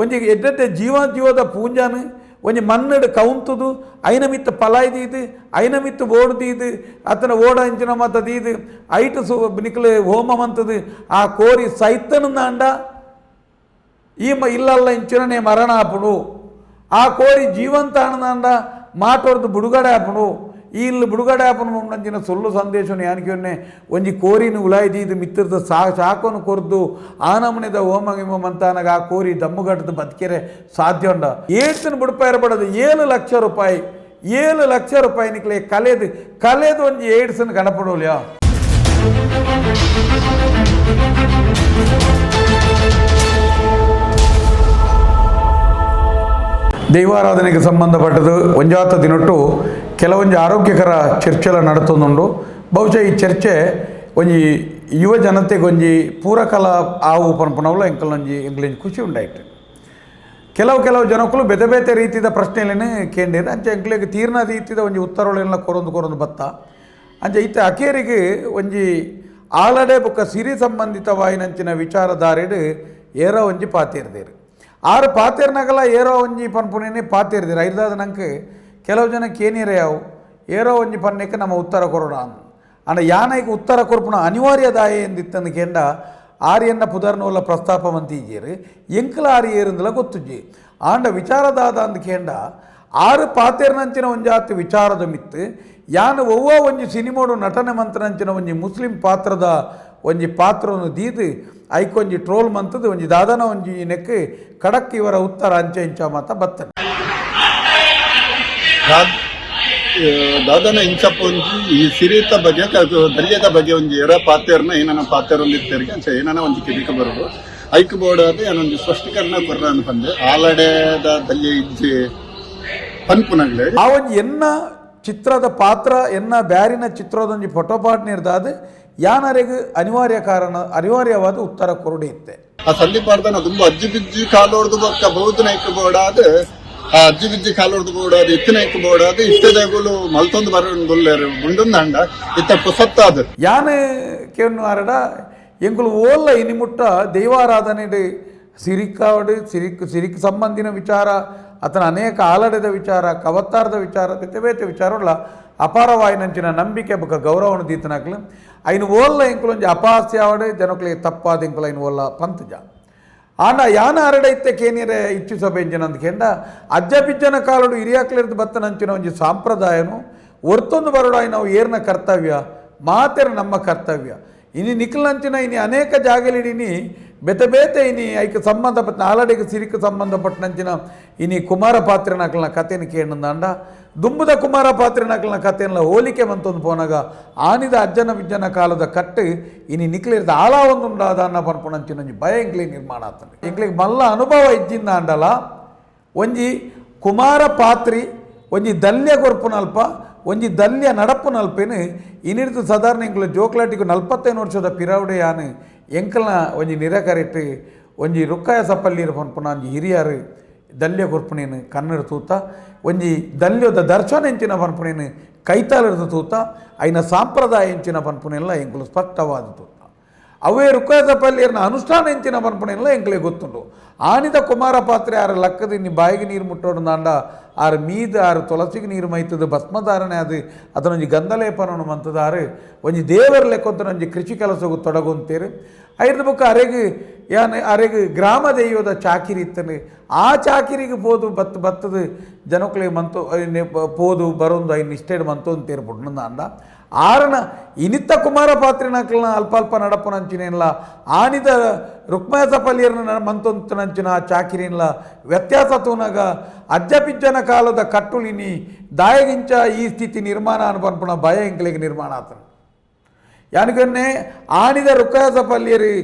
ಒಂಜಿ ಎಡ್ಡೆಡ್ಡೆ ಜೀವ ಜೀವದ ಪೂಂಜಾನು ಒಂಜಿ ಮಣ್ಣಡು ಕೌಂತುದು ಐನ ಮಿತ್ತು ಪಲಾಯ್ ದೀದು ಐನ ಮಿತ್ತು ಓಡು ದೀದು ಅತನ ಓಡ ಅಂಚಿನ ಮತ ದೀದು ಐಟು ಸು ನಿಕ್ಲೆ ಹೋಮ ಮಂತದು ಆ ಕೋರಿ ಸೈತನಂದಾಂಡ ಈ ಮ ಇಲ್ಲಲ್ಲ ಇಂಚಿನನೆ ಮರಣ ಆಪುಡು ಆ ಕೋರಿ ಜೀವಂತ ಅಣ್ಣದಾಂಡ ಮಾಟೋರ್ದು ಬುಡುಗಡೆ ಆಪುಡು ಇಲ್ಲಿ ಬುಡುಗಡಾಪನ ಮುಂಡಂಚಿನ ಸುಳ್ಳು ಸಂದೇಶ ಯಾನಿಕೆ ಒಂಜಿ ಕೋರಿನ ಉಲಾಯ್ದಿ ಇದು ಮಿತ್ರದ ಸಾ ಸಾಕೋನು ಕೊರ್ದು ಆ ನಮನೆದ ಹೋಮ ಗಿಮ ಮಂತಾನಾಗ ಆ ಕೋರಿ ದಮ್ಮುಗಟ್ಟದ ಬದುಕಿರೆ ಸಾಧ್ಯ ಉಂಡ ಏಳ್ತಿನ ಬುಡಪಾಯರ ಬಡದು ಏಳು ಲಕ್ಷ ರೂಪಾಯಿ ಏಳು ಲಕ್ಷ ರೂಪಾಯಿ ನಿಕ್ಲೆ ಕಲೆದು ಕಲೆದು ಒಂಜಿ ಏಡ್ಸನ್ ಕಣಪಡೋಲ್ಯಾ ದೈವಾರಾಧನೆಗೆ ಸಂಬಂಧಪಟ್ಟದು ಒಂಜಾತ ದಿನೊಟ್ಟು ಕೆಲವೊಂದು ಆರೋಗ್ಯಕರ ಚರ್ಚೆಲ ನಡತೊಂದುಂಡು. ಬಹುಶಃ ಈ ಚರ್ಚೆ ಒಂಜಿ ಯುವ ಜನತೆಗೊಂಜಿ ಪೂರಕಲ ಆವು ಪನ್ಪನವಲ್ಲ ಎಂಕಲೊಂಜಿ ಎಂಕಲೊಂಜಿ ಖುಷಿ ಉಂಡಾಯ್ತು. ಕೆಲವು ಕೆಲವು ಜನಕ್ಕೂ ಬೇತೆ ಬೇತೆ ರೀತಿಯ ಪ್ರಶ್ನೆಲೇನೆ ಕೇಂದ್ರ ಅಂಚೆ ಎಂಕ್ಲೆಗ್ ತೀರ್ನ ರೀತಿಯ ಒಂಜಿ ಉತ್ತರಗಳೆಲ್ಲ ಕೊರೊಂದು ಕೊರೊಂದು ಬತ್ತ. ಅಂಚೆ ಇತ್ತ ಅಕೇರಿಗೆ ಒಂಜಿ ಆಲಡೆ ಬೊಕ್ಕ ಸಿರಿ ಸಂಬಂಧಿತವಾಯಿನಂಚಿನ ವಿಚಾರಧಾರೆಡ್ ಏರ ಒಂಜಿ ಪಾತಿರ್ದೇರು. ಆರು ಪಾತಿರ್ನಾಗಲ ಏರೋ ಒಂಜಿ ಪನ್ಪುನೇನೆ ಪಾತಿರ್ದಿರ. ಐದಾದ ನಂಗೆ ಕೆಲವು ಜನಕ್ಕೆ ಏನಿರ ಯಾವು ಏರೋ ಒಂಜಿ ಪನ್ನಕ್ಕೆ ನಮ್ಮ ಉತ್ತರ ಕೊರೋಡ ಅಂದ್. ಅಂಡ ಯಾನೈಗೆ ಉತ್ತರ ಕೊರ್ಪುನ ಅನಿವಾರ್ಯದಾಯ ಎಂದಿತ್ತಂದು ಕೇಂಡ ಆರ್ಯನ್ನ ಪುದರ್ನೋಲ ಪ್ರಸ್ತಾಪ ಮಂತೀಜೇರು ಎಂಕಲ ಆರು ಏರಿಂದಲ ಗೊತ್ತುಜ್ಜಿ. ಆಂಡ ವಿಚಾರದಾದ ಅಂದ್ ಕೇಂಡ ಆರು ಪಾತೆರ್ನಂಚಿನ ಒಂಜಾತಿ ವಿಚಾರದ ಮಿತ್ತು ಯಾನು ಒವ್ವ ಒಂಜಿ ಸಿನಿಮೋಡು ನಟನೆ ಮಂತ್ರನಂಚಿನ ಒಂಜಿ ಮುಸ್ಲಿಂ ಪಾತ್ರದ ಒಂಜಿ ಪಾತ್ರವನ್ನು ದೀದು ಐಕೊಂಜಿ ಟ್ರೋಲ್ ಮಂತದ್ದು ಒಂಜಿ ದಾದನ ಒಂಜಿ ನೆಕ್ ಕಡಕ್ ಇವರ ಉತ್ತರ ಅಂಚೆ ಇಂಚ ಮಾತ ಬತ್ತನೆ. ದಾದನ ಇಂಚಪ್ಪ ಒಂಜಿ ಈ ಸಿರಿತ ಬಗ್ಗೆ ದರ್ಯದ ಬಗ್ಗೆ ಒಂಜಿ ಎರ ಪಾತ್ರನ ಏನನ ಪಾತೆರ್ ಒಂದಿತ್ತೇರಿಗೆ ಅಂಚ ಏನನ ಒಂಜಿ ಕಿರಿಕ ಬರೋದು. ಐಕ್ ಬೋಡಾದ ಏನೊಂದು ಸ್ಪಷ್ಟೀಕರಣ ಬರ್ರ ಅನ್ಪಂದೆ ಆಲಡೆದ ದಲ್ಯ ಇಜ್ಜಿ ಪನ್ಪುನಗ್ಲೆ. ಆ ಒಂಜಿ ಎನ್ನ ಚಿತ್ರದ ಪಾತ್ರ ಎನ್ನ ಬ್ಯಾರಿನ ಚಿತ್ರದೊಂಜಿ ಫೋಟೋ ಪಾಟ್ ನಿರ್ದಾದ ಯಾನರೆಗೆ ಅನಿವಾರ್ಯ ಕಾರಣ ಅನಿವಾರ್ಯವಾದ ಉತ್ತರ ಕೊರಡೆ ಇತ್ತೆ. ಆ ಸಂದೀಪ್ ತುಂಬಾ ಅಜ್ಜಿ ಬಿಜ್ಜಿ ಕಾಲೋಡ್ದು ಬಕ್ಕ ಬೌದ್ಧನ ನೈಕ್ ಬೋಡಾದ ಆ ಅಜ್ಜಿ ಬಿಜ್ಜಿ ಕಾಲೋಡ್ದು ಬೋಡಾದ ಇತ್ತು ನೈಕ್ ಬೋಡಾದ ಇಷ್ಟದಾಗುಲು ಮಲ್ತೊಂದು ಬರೋಣ ಮುಂಡೊಂದು ಇತ್ತ ಪುಸತ್ತಾದ ಯಾನ ಕೇನು ಆರಡ ಎಂಕುಲು ಓಲ್ಲ ಇನಿಮುಟ್ಟ ದೈವಾರಾಧನೆ ಸಿರಿಕಾವಡು ಸಿರಿಕ್ ಸಿರಿಕ್ ಸಂಬಂಧಿನ ವಿಚಾರ ಅತನ ಅನೇಕ ಆಲಡೆದ ವಿಚಾರ ಕವತ್ತಾರದ ವಿಚಾರ ಬೇತೆ ವಿಚಾರಗಳ ಅಪಾರವಾಯಿನಂಚಿನ ನಂಬಿಕೆ ಬೊಕ ಗೌರವನ ದೀತನಕ್ಲು ಐನು ಓಲ್ಲ ಇಂಕುಲೊಂಜಿ ಅಪಾಸ್ಯ ಆವಡೆ ಜನಕ್ಲಿಗೆ ತಪ್ಪಾದ ಇಂಕುಲ ಅಯ್ನ ಓಲ್ಲ ಪಂತಜ ಆಂಡ ಯಾನ ಅರಡೈತೆ ಕೇನಿರೆ ಇಚ್ಚು ಸಭೆ ಅಂಚಿನಂದು ಕೆಂಡ ಅಜ್ಜ ಬಿಜ್ಜನ ಕಾಲಡು ಹಿರಿಯಾಕ್ಲಿರ್ದು ಬತ್ತನಂಚಿನ ಒಂಜಿ ಸಾಂಪ್ರದಾಯನು ಒರ್ತೊಂದು ಬರೋಡಾಯಿ ನಾವು ಏರ್ನ ಕರ್ತವ್ಯ ಮಾತೆರ ನಮ್ಮ ಕರ್ತವ್ಯ ಇನಿ ನಿಖಿಲಂಚಿನ ಇನಿ ಅನೇಕ ಜಾಗಲಿಡಿನಿ ಬೆತೆ ಬೇತೆ ಇನಿ ಐಕ ಸಂಬಂಧಪಟ್ಟ ಆಲಡೆಗೆ ಸಿರಿಕ ಸಂಬಂಧಪಟ್ಟನಂಚಿನ ಇನಿ ಕುಮಾರ ಪಾತ್ರನಕಲ್ನ ಕಥೆನ ಕೇಳಿದಂಡ ದುಂಬುದ ಕುಮಾರ ಪಾತ್ರನಕಲ್ನ ಕಥೆಯನ್ನ ಹೋಲಿಕೆ ಮಂತೊಂದು ಪೋನಾಗ. ಆನಿದ ಅಜ್ಜನ ವಿಜ್ಜನ ಕಾಲದ ಕಟ್ಟು ಇನಿ ನಿಕ್ಲಿರ್ದ ಆಲ ಒಂದು ಅನ್ನ ಪನ್ಪುಣಂಚಿನ ಒಂಜಿ ಭಯ ಎಂಕ್ಲಿಗೆ ನಿರ್ಮಾಣ ಆಗ್ತದೆ ಎಂಕ್ಲಿಗೆ ಮಲ್ಲ ಅನುಭವ ಇದ್ದಿಂದ ಅಂಡಲ ಒಂಜಿ ಕುಮಾರ ಪಾತ್ರಿ, ಒಂಜಿ ದಲ್ಯ ಗೊರ್ಪುನಲ್ಪ ಒಂಜಿ ದಲ್ಯ ನಡಪುನಲ್ಪೇನು ಇನಿಡ್ದು ಸಾಧಾರಣ ಎಂಕ್ಲ ಜೋಕ್ಲಾಟಿಗೆ ನಲ್ಪತ್ತೈದು ವರ್ಷದ ಪಿರಾವಡೆ ಯಾನು ಎಂಕಲ್ನ ಒಂಜಿ ನಿರಕರಿಟ್ಟು, ಒಂಜಿ ರುಕ್ಕಾಯ ಸಪ್ಪಲ್ಲಿರ ಪನ್ಪುನ ಒಂಜಿ ಹಿರಿಯರು ದಲ್ಯ ಗೊರ್ಪುನೇನು ಕನ್ನಡ ತೂತ, ಒಂಜಿ ದಲ್ಯದ ದರ್ಶನ ಎಂಚಿನ ಪನ್ಪುನೇನು ಕೈತಾಲದ ತೂತ, ಐನ ಸಾಂಪ್ರದಾಯ ಎಂಚಿನ ಪನ್ಪುನೆಲ್ಲ ಎಂಕುಲು ಸ್ಪಷ್ಟವಾದ ತೂತ. ಅವೇ ರುಕ್ಕಸಪಲ್ಲಿಯರ್ನ ಅನುಷ್ಠಾನ ಎಂಚಿನ ಪನ್ಪುನೆಲ್ಲ ಎಂಕ್ಲೆ ಗೊತ್ತುಂಡು ಆನಿದ ಕುಮಾರ ಪಾತ್ರೆ ಆರ ಲಕ್ಕದಿ ನೀ ಬಾಯಿಗೆ ನೀರು ಮುಟ್ಟೋಡು ದಾಂಡ ಆರು ಮೀದ ಆರು ತುಳಸಿಗೆ ನೀರು ಮೈತದ ಭಸ್ಮಧಾರಣೆ ಅದು. ಅದನ್ನೊಂದು ಗಂಧಲೇಪನವನ್ನು ಮಂತದ ಆರು ಒಂಜಿ ದೇವರ ಲೆಕ್ಕೊಂತ ಒಂಜಿ ಕೃಷಿ ಕೆಲಸವು ತೊಡಗುಂತೀರಿ. ಐದು ಬುಕ್ಕ ಅರೆಗೆ ಯಾನ್ ಅರೆಗೆ ಗ್ರಾಮ ದೈವದ ಚಾಕಿರಿ ಇತ್ತನೆ ಆ ಚಾಕಿರಿಗೆ ಪೋದು ಬತ್ ಬತ್ತದ ಜನಕ್ಲೆ ಮಂತು ಪೋದು ಬರೋದು ಐನ್ ಇಷ್ಟೇ ಮಂತು ಪುಟ್ನಂದ ಅಂಡ ಆರನ ಇನಿತ್ತ ಕುಮಾರ ಪಾತ್ರಿನಕಲ್ನ ಅಲ್ಪ ಅಲ್ಪ ನಡಪನಂಚಿನೆಲ್ಲ ಆನಿದ ರುಕ್ಮಯಸ ಪಲ್ಲಿಯರ್ನ ಮಂತೊಂತನಂಚಿನ ಚಾಕಿರಿನ್ಲ ವ್ಯತ್ಯಾಸ ತೂನಗ ಅಜ್ಜಪಿಜ್ಜನ ಕಾಲದ ಕಟ್ಟುಲಿನಿ ದಾಯಗಿಂಚ ಈ ಸ್ಥಿತಿ ನಿರ್ಮಾಣ ಅನುಪನ್ಪುಣ ಭಯ ಇಂಕ್ಲಿಗೆ ನಿರ್ಮಾಣ ಆತನು. ಯಾನಿಗೊನ್ನೆ ಆನಿದ ರುಕ್ಕಾಯಸ ಪಲ್ಲಿಯರಿ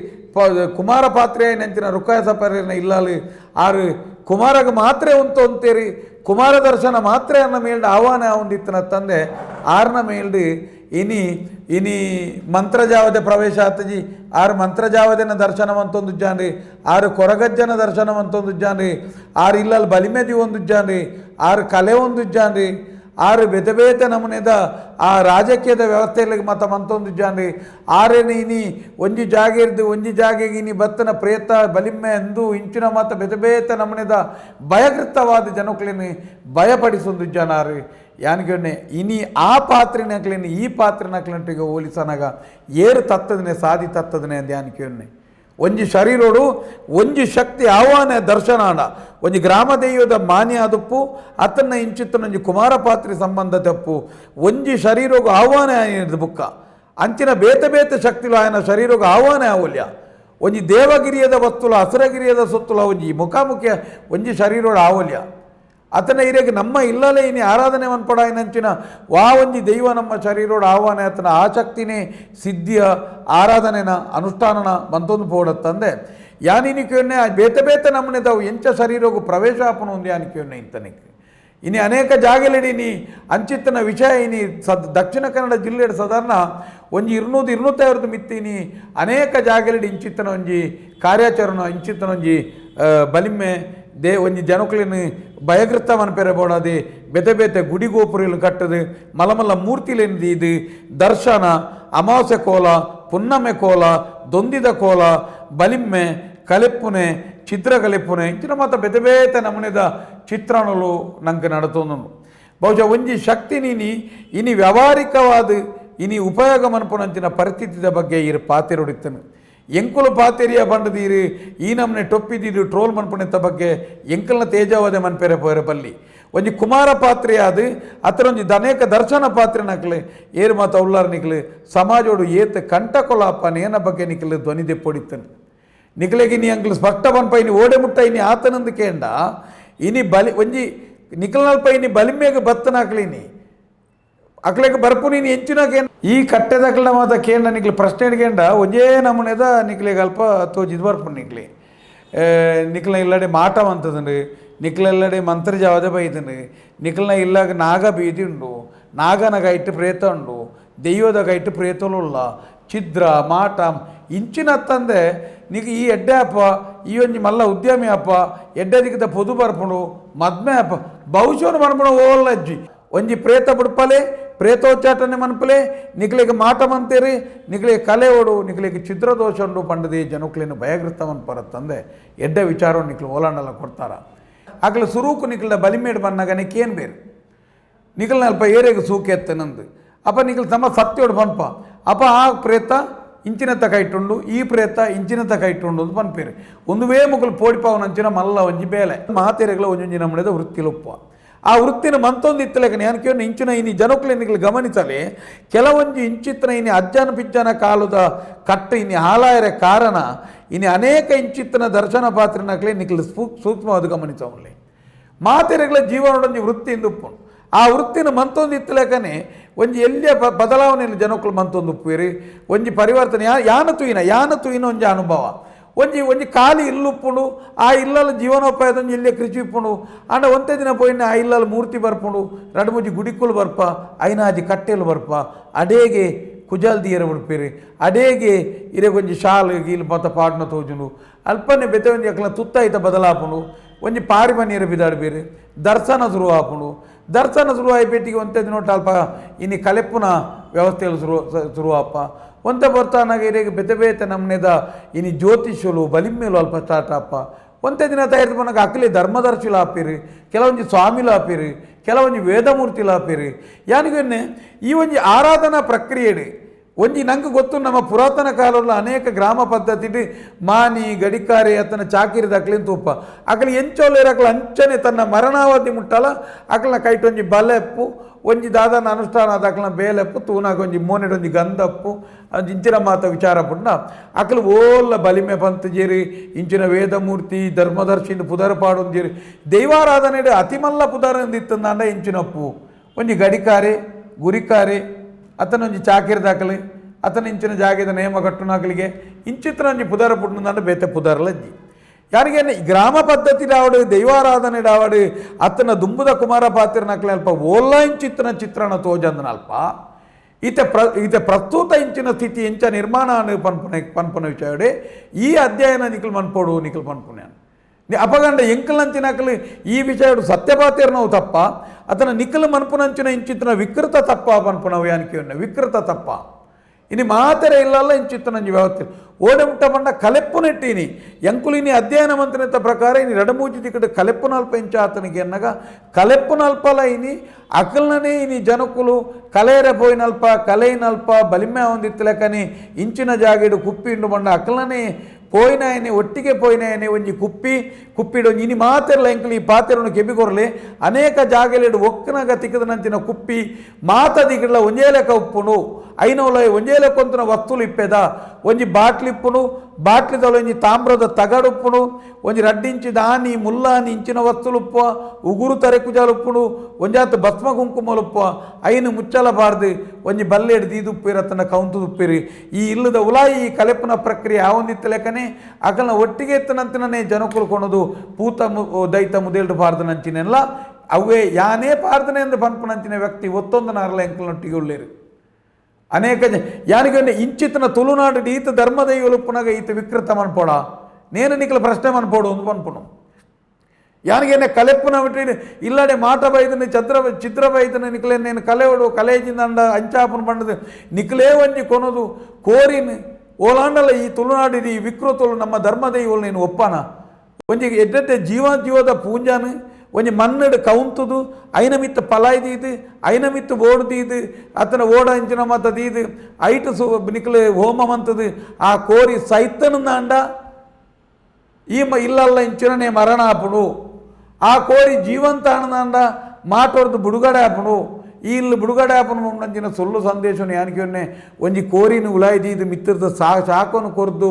ಕುಮಾರ ಪಾತ್ರೆ ನೆಂಚಿನ ರುಕ್ಕಾಯಸ ಪಲ್ಲಿಯರನ್ನ ಇಲ್ಲಾಲಿ ಆರು ಕುಮಾರಗ ಮಾತ್ರ ಉಂಟು ಅಂತೇರಿ, ಕುಮಾರ ದರ್ಶನ ಮಾತ್ರ ಅನ್ನ ಮೇಲ್ಡ ಆಹ್ವಾನ ಅವನಿತ್ತನ ತಂದೆ, ಆರ್ನ ಮೇಲ್ಡು ಇನಿ ಇನಿ ಮಂತ್ರಜಾವದೆ ಪ್ರವೇಶ ಆತಜಿ ಆರು ಮಂತ್ರಜಾವದೆನ ದರ್ಶನ ಅಂತೊಂದು ಜಾನ್ರಿ ಆರು ಕೊರಗಜ್ಜನ ದರ್ಶನ ಅಂತೊಂದು ಜಾನ್ರಿ ಆರು ಇಲ್ಲಲ್ಲಿ ಬಲಿಮೆದಿ ಒಂದು ಜಾನ್ರಿ ಆರು ಕಲೆ ಒಂದು ಜಾನ್ರಿ ಆರು ಬೇತೆ ಬೇತೆ ನಮೂನೆದ ಆ ರಾಜಕೀಯದ ವ್ಯವಸ್ಥೆಯಲ್ಲಿ ಮತ ಮಂತೊಂದು ಜಾನ್ರಿ ಆರೇ ಇನಿ ಒಂಜಿ ಜಾಗ ಇರ್ದು ಒಂಜಿ ಜಾಗೆಗೆ ಬತ್ತನ ಪ್ರೇತ ಬಲಿಮ್ಮೆ ಎಂದು ಇಂಚಿನ ಮತ ಬೇತೆ ಬೇತೆ ನಮೂನೆದ ಭಯಕೃತವಾದ ಜನಕ್ಲೇನು ಭಯಪಡಿಸೊಂದು ಜನಾರು. ಯಾನಿಗೆ ಇನಿ ಆ ಪಾತ್ರೆನಕ್ಲೇನು ಈ ಪಾತ್ರೆನಕ್ಲಿಂಟಿಗೆ ಹೋಲಿಸನಾಗ. ಏರು ತತ್ತದನೆ ಸಾಧಿ ತತ್ತದನೆ ಅಂತ ಒಂಜಿ ಶರೀರೋಡು, ಒಂಜಿ ಶಕ್ತಿ ಆಹ್ವಾನ ದರ್ಶನಾಂಡ ಒಂಜಿ ಗ್ರಾಮ ದೇವದ ಮಾನ್ಯ ಅತನ ಅತನ್ನ ಇಂಚಿತ್ತನೊಂಜಿ ಕುಮಾರ ಪಾತ್ರಿ ಸಂಬಂಧ ತಪ್ಪು ಒಂಜಿ ಶರೀರೋಗ ಆಹ್ವಾನ ಆಯ್ನದ ಬುಕ್ಕ. ಅಂಚಿನ ಬೇತೆ ಬೇತೆ ಶಕ್ತಿಲು ಆಯನ ಶರೀರೋಗ ಆಹ್ವಾನ ಆವಲ್ಯ. ಒಂಜಿ ದೇವಗಿರಿಯದ ವಸ್ತುಲ ಹಸಿರಗಿರಿಯದ ಸುತ್ತಲ ಒಂಜಿ ಮುಖಾಮುಖಿಯ ಒಂಜಿ ಶರೀರೋಡು ಆವಲ್ಯ. ಅತನ ಹಿರಿಯಗೆ ನಮ್ಮ ಇಲ್ಲಲೇ ಇನಿ ಆರಾಧನೆ ಮನ್ಪಡ ನಂಚಿನ ವಾ ಒಂಜಿ ದೈವ ನಮ್ಮ ಶರೀರೋಡ ಆಹ್ವಾನ ಆತನ ಆಸಕ್ತಿನೇ ಸಿದ್ಧಿಯ ಆರಾಧನೆನ ಅನುಷ್ಠಾನನ ಮಂತೊಂದು ಪೋಡತ್ತಂದೆ ಯಾನಿನಿಕೆಯನ್ನೇ ಬೇತೆ ಬೇತೆ ನಮ್ಮನೆದವು ಎಂಚ ಶರೀರಗೂ ಪ್ರವೇಶ ಆಪನ ಒಂದು ಯಾನಿಕೆಯನ್ನೇ ಇಂತನಿಕ್ಕೆ ಇನಿ ಅನೇಕ ಜಾಗಲಿಡಿ ನೀ ಅಂಚಿತ್ತನ ವಿಷಯ ಇನಿ ಸದ್ ದಕ್ಷಿಣ ಕನ್ನಡ ಜಿಲ್ಲೆಯ ಸಾಧಾರಣ ಒಂಜಿ ಇರ್ನೂದು ಇರ್ನೂತ್ತೈವರದ್ದು ಮಿತ್ತಿನಿ ಅನೇಕ ಜಾಗಲಿಡಿ ಇಂಚಿತ್ತನ ಒಂಜಿ ಕಾರ್ಯಾಚರಣೆ ಇಂಚಿತ್ತನ ಒಂಜಿ ಆ, ದೇ ಒಂಜಿ ಜನಕುಲಿನ ಭಯಕೃತ ಮನ್ಪೆರೆ ಬೋಡಾದೆ ಬೆತೆ ಬೆತೆ ಗುಡಿ ಗೋಪುರಲು ಕಟ್ಟದು, ಮಲಮಲ್ಲ ಮೂರ್ತಿಲೆಂದು ಇದು ದರ್ಶನ, ಅಮಾವಾಸ್ಯೆ ಕೋಲ, ಪುನ್ನಮೆ ಕೋಲ, ದೊಂದಿದ ಕೋಲ, ಬಲಿಮ್ಮೆ, ಕಲೆಪ್ಪುನೆ, ಚಿತ್ರ ಕಲೆಪ್ಪುನೆ, ಇಂಚಿನ ಮಾತ ಬೆತೆ ಬೇತೆ ನಮೂನೆದ ಚಿತ್ರಣಲು ನಂಗೆ ನಡತೊಂದು ಬಹುಶಃ ಒಂಜಿ ಶಕ್ತಿ ನೀನಿ, ಇನಿ ವ್ಯಾವಹಾರಿಕವಾದ, ಇನಿ ಉಪಯೋಗ ಮನಪುನಂಚಿನ ಪರಿಸ್ಥಿತಿದ ಬಗ್ಗೆ ಇರು ಪಾತಿರೊಡಿತ್ತನು ಎಂಕುಲು ಪಾತೆರಿಯ ಬಂಡದೀರು, ಈ ನಮ್ಮನೆ ಟೊಪ್ಪಿದೀರು, ಟ್ರೋಲ್ ಮನ್ಪುಣಿತ ಬಗ್ಗೆ? ಎಂಕಲ್ನ ತೇಜಾವದೆ ಮನ್ಪೆರೆ ಪೋರೆ ಬಲ್ಲಿ ಒಂಜಿ ಕುಮಾರ ಪಾತ್ರೆ ಆದ್ ಅತರ ಒಂಜಿ ದನೇಕ ದರ್ಶನ ಪಾತ್ರೆ ನಕ್ಲೆ, ಏರು ಮಾತ ಉಳ್ಳಾರ ನಿಕ್ಲು, ಸಮಾಜೋಡು ಏತ ಕಂಠ ಕೊಲಾಪ ಬಗ್ಗೆ ನಿಕ್ಲು ಧ್ವನಿ ದೆಪ್ಪೊಡಿತನು ನಿಕ್ಲೆಗೆ ನೀ ಅಂಕ್ಲು ಸ್ಪಷ್ಟ ಇನಿ ಓಡೆ ಮುಟ್ಟ ಇನಿ ಆತನಂದು ಕೇಂಡ, ಇನಿ ಬಲಿ, ಒಂಜಿ ನಿಕ್ಲನಲ್ಪ ಇನಿ ಬಲಿಮೆಗೆ ಬತ್ತನಾಕ್ಲಿನಿ ಅಕ್ಲೆಗೆ ಬರ್ಪು ನೀನು ಕೇಂದ್ರ ಈ ಕಟ್ಟೆದಕ್ಲ ಮಾತ ಕೇಂದ್ರ ನಿಕ್ಲಿ ಪ್ರಶ್ನೆ ಹಿಡ್ಕಂಡ, ಒಂಜೇ ನಮೂನೆದ ನಿಕ್ಲಿಗೆ ಅಲ್ಪ ತೋಜಿದ್ ಬರ್ಪು ನಿಕ್ಲಿ. ನಿಕ್ಲ ಇಲ್ಲಡೆ ಮಾಟ ಅಂತದಂಡು ನಿಕ್ಲ ಇಲ್ಲಡೆ ಮಂತ್ರಜಾವದ ಬೈದನು, ನಿಕ್ಲನ ಇಲ್ಲಾಗ ನಾಗ ಬೀದಿ ಉಂಡು ನಾಗನ ಕೈಟ್ ಪ್ರೇತ ಉಂಡು ದೆಯ್ಯದ ಕೈಟ್ ಪ್ರೇತಲುಲ್ಲ, ಛಿದ್ರ, ಮಾಟ, ಇಂಚಿನ ತಂದೆ ನಿಕ್ ಈ ಎಡ್ಡೆ ಅಪ್ಪ, ಈ ಒಂಜಿ ಮಲ್ಲ ಉದ್ಯಮಿ ಅಪ್ಪ, ಎಡ್ಡೆ ದಿಕ್ಕದ ಪೊದು ಬರ್ಪುಡು, ಮದ್ಮೆ ಅಪ್ಪ ಬಹುಶಃ ಬರ್ಪುಡು ಓಲ್ಲ ಅಜ್ಜಿ ಒಂಜಿ ಪ್ರೇತ ಬುಡ್ಪಲೆ ಪ್ರೇತೋಚ್ಚಾಟನೆ ಮನಪಲೆ ನಿಕ್ಲಿಗೆ ಮಾಟ ಮಂತೇರಿ ನಿಕ್ಲಿಗೆ ಕಲೆ ಓಡು ನಿಕ್ಲಿಗೆ ಚಿತ್ರದೋಷಂಡು ಪಂಡದಿ ಜನಕ್ಲೇನು ಭಯಗೃತ ಮನ್ಪರ ತಂದೆ. ಎಡ್ಡೆ ವಿಚಾರ ನಿಕ್ಲು ಓಲಾಂಡಲ್ಲ ಕೊಡ್ತಾರ. ಆಗಲ ಸುರೂಕು ನಿಕ್ಲ ಬಲಿಮೇಡ್ ಬನ್ನಾಗ ನಿಕ್ಕೇನು ಬೇರೆ? ನಿಖಲ್ ಅಲ್ಪ ಏರೆಗೆ ಸೂಕೆ ಎತ್ತನಂದು ಅಪ್ಪ ನಿಕ್ಲು ತಮ್ಮ ಸತ್ಯೋಡು ಪನ್ಪ ಅಪ್ಪ ಆ ಪ್ರೇತ ಇಂಚಿನ ತಕ ಇಟ್ಟುಂಡು ಈ ಪ್ರೇತ ಇಂಚಿನ ತಕ ಇಟ್ಟುಂಡು ಅಂತ ಪನ್ಪೇರು ಒಂದು ವೇ ಮುಗಲು ಪೋಡಿಪಾವನಂಚಿನ ಮಲ್ಲ ಒಂಜಿ ಬೇಲೆ. ಮಾತೇರೆಗಳ ಒಂಜೊಂಜಿ ನಮ್ಮನೆದ ವೃತ್ತಿಲೊಪ್ಪ. ಆ ವೃತ್ತಿನ ಮಂತೊಂದು ಇತ್ತಲೆಗ ಯಾನಕ್ಕೆ ಇಂಚಿನ ಇನಿ ಜನಕ್ಲೆನಿಗಳು ಗಮನಿಸಲಿ ಕೆಲವೊಂದು ಇಂಚಿತ್ತನ ಇನಿ ಅಜ್ಜನ ಪಿಜ್ಜನ ಕಾಲದ ಕಟ್ಟ ಇನಿ ಆಲಾಯರೆ ಕಾರಣ ಇನಿ ಅನೇಕ ಇಂಚಿತ್ತನ ದರ್ಶನ ಪಾತ್ರನಕ್ಲೆ ನಿಖಲ್ ಸೂಕ್ಷ್ಮವಾದ ಗಮನಿಸವಲ್ಲಿ. ಮಾತೆರೆಗಳ ಜೀವನೊಡೊಂಜಿ ವೃತ್ತಿಯಿಂದ ಉಪ್ಪುಂಡು ಆ ವೃತ್ತಿನ ಮಂತೊಂದು ಇತ್ತಲೇಕನೆ ಒಂಜಿ ಎಲ್ಲಿಯ ಬ, ಬದಲಾವಣೆಯಲ್ಲಿ ಜನಕ್ಕಳು ಮಂತೊಂದು ಉಪ್ಪುವಿರಿ ಒಂಜಿ ಪರಿವರ್ತನೆ ಯಾ ಯಾನ ತುಯಿನ ಯಾನ ತುಯಿನ ಒಂಜಿ ಅನುಭವ. ಒಂಜಿ ಒಂಜಿ ಖಾಲಿ ಇಲ್ಲುಪ್ಪುಂಡು ಆ ಇಲ್ಲಲ ಜೀವನೋಪಾಯದ ಇಲ್ಲೇ ಕೃಷಿ ಇಪ್ಪುಂಡು ಆಂಡ ಒಂತೆ ದಿನ ಪೋಯಿನ ಆ ಇಲ್ಲಲ ಮೂರ್ತಿ ಬರ್ಪುಂಡು ರಡು ಮುಜಿ ಗುಡಿಕುಲು ಬರ್ಪ, ಐನಾಜಿ ಕಟ್ಟೆಲು ಬರ್ಪ, ಅಡೇಗೆ ಕುಜಾಲ್ ದಿಯರ ಬಿಡ್ಪೇರಿ ಅಡೇಗೆ ಒಂಜಿ ಶಾಲ್ ಗೀಲ್ ಮತ್ತ ಪಾಡ್ನ ತೋಜುಂಡು ಅಲ್ಪನೆ ಬೆತೆ ಒಂಜಿ ಅಕ್ಲ ಐತ ಬದಲಾಪುಂಡು ಒಂಜಿ ಪಾರಿ ಮನೆಯರ ಬಿದಾಡ್ಬೇರಿ ದರ್ಶನ ಶುರು ಆಪುಂಡು ದರ್ಶನ ಶುರು ಆಯ್ಪೇಟಿಗೆ ಒಂತೆ ದಿನ ಅಲ್ಪ ಇನ್ನು ಕಲೆಪ್ಪುನ ವ್ಯವಸ್ಥೆಯಲ್ಲಿ ಶುರು ಶುರು ಆಪ ಒಂತ ಬರ್ತಾನಾಗ ಇರೇಗ ಬೆತೆ ಬೇತೆ ಇನಿ ಜ್ಯೋತಿಷಲು ಬಲಿಮ್ಮೇಲು ಅಲ್ಪ ಸ್ಟಾರ್ಟ್ ಆಪ ಒಂತೆ ದಿನ ತಯಾರು ಬಂದಾಗ ಅಕಲಿ ಧರ್ಮದರ್ಶಿಲು ಆಪಿರಿ ಕೆಲವೊಂಜಿ ಸ್ವಾಮಿಲು ಆಪಿರಿ ಕೆಲವೊಂಜಿ ವೇದಮೂರ್ತಿಲು ಆಪಿರಿ ಈ ಒಂಜಿ ಆರಾಧನಾ ಪ್ರಕ್ರಿಯೆಡು ಒಂಜಿ ನಂಗೆ ಗೊತ್ತು ನಮ್ಮ ಪುರಾತನ ಕಾಲದಲ್ಲಿ ಅನೇಕ ಗ್ರಾಮ ಪದ್ಧತಿ ಮಾನಿ, ಗಡಿಕಾರೆ, ಅತನ ಚಾಕಿರಿದ ಅಕ್ಲಿನ ತೂಪ ಅಕಲ್ ಎಂಚೋಲೇರ ಅಕ್ಲ ಅಂಚನೆ ತನ್ನ ಮರಣಾವಧಿ ಮುಟ್ಟಲ ಅಕಲ್ನ ಕೈಟ್ ಒಂಜಿ ಬಲೆಪ್ಪು ಒಂಜಿ ದಾದನ ಅನುಷ್ಠಾನ ಅದಕ್ಲ ಬೇಲೆಪ್ಪು ತೂನಾಗ ಒಂಜಿ ಮೋನೆಡ್ ಒಂಜಿ ಗಂಧಪ್ಪು ಇಂಚಿನ ಮಾತ ವಿಚಾರ ಪುಂಡ. ಅಕಲು ಓಲ್ಲ ಬಲಿಮೆ ಪಂತ ಜೀರಿ, ಇಂಚಿನ ವೇದಮೂರ್ತಿ, ಧರ್ಮದರ್ಶಿಂದ ಪುದರ ಪಾಡೊಂದಿರಿ ದೈವಾರಾಧನೆಡು ಅತಿಮಲ್ಲ ಪುದರ ಅಂದಿತ್ತಂದಾಂಡ ಇಂಚಿನಪ್ಪು. ಒಂಜಿ ಗಡಿಕಾರೆ, ಗುರಿಕಾರೆ ಅತನೊಂಜಿ ದಾಖಲೆ ಅತನ ಇಂಚಿನ ಜಾಗದ ನೇಮ ಕಟ್ಟುನಾಕಲಿಗೆ ಇಂಚಿತ್ರ ಒಂಜಿ ಪುದರ ಪುಟ್ಟುಂದಂಡ ಬೇತೆ ಪುದರ್ಲಜ್ಜಿ. ಯಾರಿಗೆ ಗ್ರಾಮ ಪದ್ಧತಿ ಆವಡು ದೈವಾರಾಧನೆ ಆವಡು ಅತನ ದುಂಬುದ ಕುಮಾರ ಪಾತ್ರ ನಕಲೆ ಅಲ್ಪ ಓಲ್ಲ ಇಂಚಿತ್ತನ ಚಿತ್ರಣ ತೋಜಂದನ ಅಲ್ಪ ಈತ ಪ್ರ ಈತ ಪ್ರಸ್ತುತ ಇಂಚಿನ ಸ್ಥಿತಿ ಇಂಚ ನಿರ್ಮಾಣ ಅನು ಪನ್ಪುನ ಪನ್ಪುನ ವಿಷಯಡೆ ಈ ಅಧ್ಯಯನ ನಿಖಲ್ ಮನ್ಪೋಡು ನಿಖಲ್ ಪನ್ಪುಣ್ಯಾನ್ ನಿ- ಅಪಗಂಡ ಎಂಕಲಂಚಿನಕಲು ಈ ವಿಷಯಡು ಸತ್ಯಪಾತಿರ್ನವು ತಪ್ಪ ಅತನ ನಿಖಲು ಮನ್ಪುನಂಚಿನ ಇಂಚಿತ್ತಿನ ವಿಕೃತ ತಪ್ಪ ಪನ್ಪುನವು ಯಾನಿಕೆ ಉನ್ನ ವಿಕೃತ ತಪ್ಪ ಇನಿ ಮಾತರ ಇಲ್ಲಲ್ಲ ಇಂಚಿತ್ತನಂಜಿ ವ್ಯವಸ್ಥೆ ಓಡಮುಟ್ಟ ಬಂಡ ಕಲೆಪ್ಪು ನೆಟ್ಟಿನಿ ಎಂಕುಲು ಇನಿ ಅಧ್ಯಯನ ಮಂತ್ರಿತ ಪ್ರಕಾರ ಇನಿ ರಡಮೂಜಿ ತಿಕಡು ಕಲೆಪ್ಪು ನಲ್ಪ ಇಂಚಾತನಿಗೆ ಅನ್ನಗ ಕಲೆಪ್ಪು ನಲ್ಪಲ ಇನಿ ಅಕಲ್ನನೇ ಇನಿ ಜನಕುಲು ಕಲೆಯರ ಪೋಯಿನಲ್ಪ ಕಲೆಯಿನಲ್ಪ ಬಲಿಮೆ ಹೊಂದಿತ್ತಲೆಕನಿ ಇಂಚಿನ ಜಾಗಿಡು ಕುಪ್ಪಿಂಡು ಬಂಡ ಅಕಲ್ನನೇ ಪೋಯಿನಾಯನೆ ಒಟ್ಟಿಗೆ ಪೋಯಿನಾಯನೆ ಒಂಜಿ ಕುಪ್ಪಿ ಕುಪ್ಪಿಡು ಇನಿ ಮಾತೆರ್ಲ ಎಂಕಲು ಈ ಪಾತೆರನ್ನು ಕೆಬಿಗೊರ್ಲೆ ಅನೇಕ ಜಾಗಲೆಡು ಒಕ್ಕನಗ ತಿಕ್ಕದನಂಚಿನ ಕುಪ್ಪಿ ಮಾತ ದಿಗಡ್ಲ ಒಂಜೇಲೆಕ ಉಪ್ಪುನು ಐನೋಲ ಒಂಜೇಲೆ ಕೊಂತನ ವಸ್ತುಲು ಇಪ್ಪೆದ ಒಂಜಿ ಬಾಟ್ಲಿ ಬಾಟ್ಲಿದಳು ಒಂಜಿ ತಾಮ್ರದ ತಗಡುಪ್ಪುನು, ಒಂಜಿ ರಡ್ಡಿಂಚಿ ದಾನಿ ಮುಲ್ಲಾನಿ ಇಂಚಿನ ವಸ್ತುಲು ಉಪ್ಪುವ ಉಗುರು ತರೆಕುಜಲುಪ್ಪುನು, ಒಂಜಾತ ಭಸ್ಮ ಕುಂಕುಮಲುಪ್ಪ ಐನು ಮುಚ್ಚಲ ಬಾರ್ದು ಒಂಜಿ ಬಲ್ಲೆಡ್ ದೀದುಪ್ಪಿರತನ ಕೌಂತು ಕೌಂತುದುಪ್ಪಿರಿ ಈ ಇಲ್ಲದ ಉಲಾಯಿ ಈ ಕಲೆಪನ ಪ್ರಕ್ರಿಯೆ ಯಾವೊಂದಿತ್ತ ಲೆಕ್ಕನೆ ಅಕಲ್ನ ಒಟ್ಟಿಗೆ ಎತ್ತನಂತಿನೇ ಜನಕುಲು ಕೊಣದು, ಪೂತ ದೈತ ಮುದೇಲ್ಡು ಪಾರ್ದನಂಚಿನೆಲ್ಲ ಅವೇ ಯಾನೇ ಪಾರ್ದನೆ ಎಂದು ಪನ್ಪನಂಚಿನ ವ್ಯಕ್ತಿ, ಒತ್ತೊಂದು ನಾರಲ ಎಂಕಲ್ನೊಟ್ಟಿಗೆ ಉಳ್ಳೇರು. ಅನೇಕ ಜನ ಯಾನಿಗೆ ಇಂಚಿತ್ತಿನ ತುಳುನಾಡು ಈತ ಧರ್ಮದ ಒಲುಪ್ಪುನಾಗ ಈತ ವಿಕೃತ ಮನ್ಪೋಡ ನೇನು ನಿಕ್ಕಲ ಪ್ರಶ್ನೆ ಮನ್ಪೋಡು ಅಂತ ಪನ್ಪುನು ಯಾನಿಗೆ ಕಲೆಪ್ಪುನ ಬಿಟ್ಟು ಇಲ್ಲಡೆ ಮಾಟ ಬೈದನೆ ಚದ್ರ ಚಿತ್ರ ಬೈದನೆ ನಿಕ್ಲೆ ನೇನು ಕಲೆವಡು ಕಲೇಜಿಂದ ಅಂಡ ಅಂಚಾಪನ ಬಂಡದು. ನಿಕ್ಲೇ ಒಂಜಿ ಕೊನದು ಕೋರಿನ್ ಓಲಾಂಡಲ ಈ ತುಳುನಾಡಿನ ಈ ವಿಕೃತಲು ನಮ್ಮ ಧರ್ಮದೈವಲು ನೀನು ಒಪ್ಪನ. ಒಂಜಿ ಎಡ್ಡೆ ಜೀವ ಜೀವದ ಪೂಂಜಾನು ಒಂಜಿ ಮನ್ನಡು ಕೌಂತುದು, ಐನ ಮಿತ್ತ ಪಲಾಯ್ದೀದು, ಐನ ಮಿತ್ತ ಓಡ್ದೀದು ಅತನ ಓಡ ಇಂಚಿನ ಮತ್ತ ದೀದು ಐಟು ಸು ನಿಕ್ಲೆ ಹೋಮ ಮಂತದು, ಆ ಕೋರಿ ಸೈತನಂದ ಅಂಡ ಈ ಮ ಇಲ್ಲಲ್ಲ ಇಂಚಿನನೆ ಮರಣ ಆಪುಡು ಆ ಕೋರಿ ಜೀವಂತ ಆನಂದ ಮಾಟೋರ್ದು ಬುಡುಗಡೆ ಆಪುಡು ಇಲ್ಲಿ ಬುಡುಗಡೆ ಆಪನು ಮುಂಡಂಚಿನ ಸೊಲ್ಲು ಸಂದೇಶವನ್ನು ಯಾನಿಗೆ ಒಂಜಿ ಕೋರಿನ ಉಲಾಯ್ದಿ ಇದು ಮಿತ್ತಿರದ ಸಾ ಶಾಖವನ್ನು ಕೊರ್ದು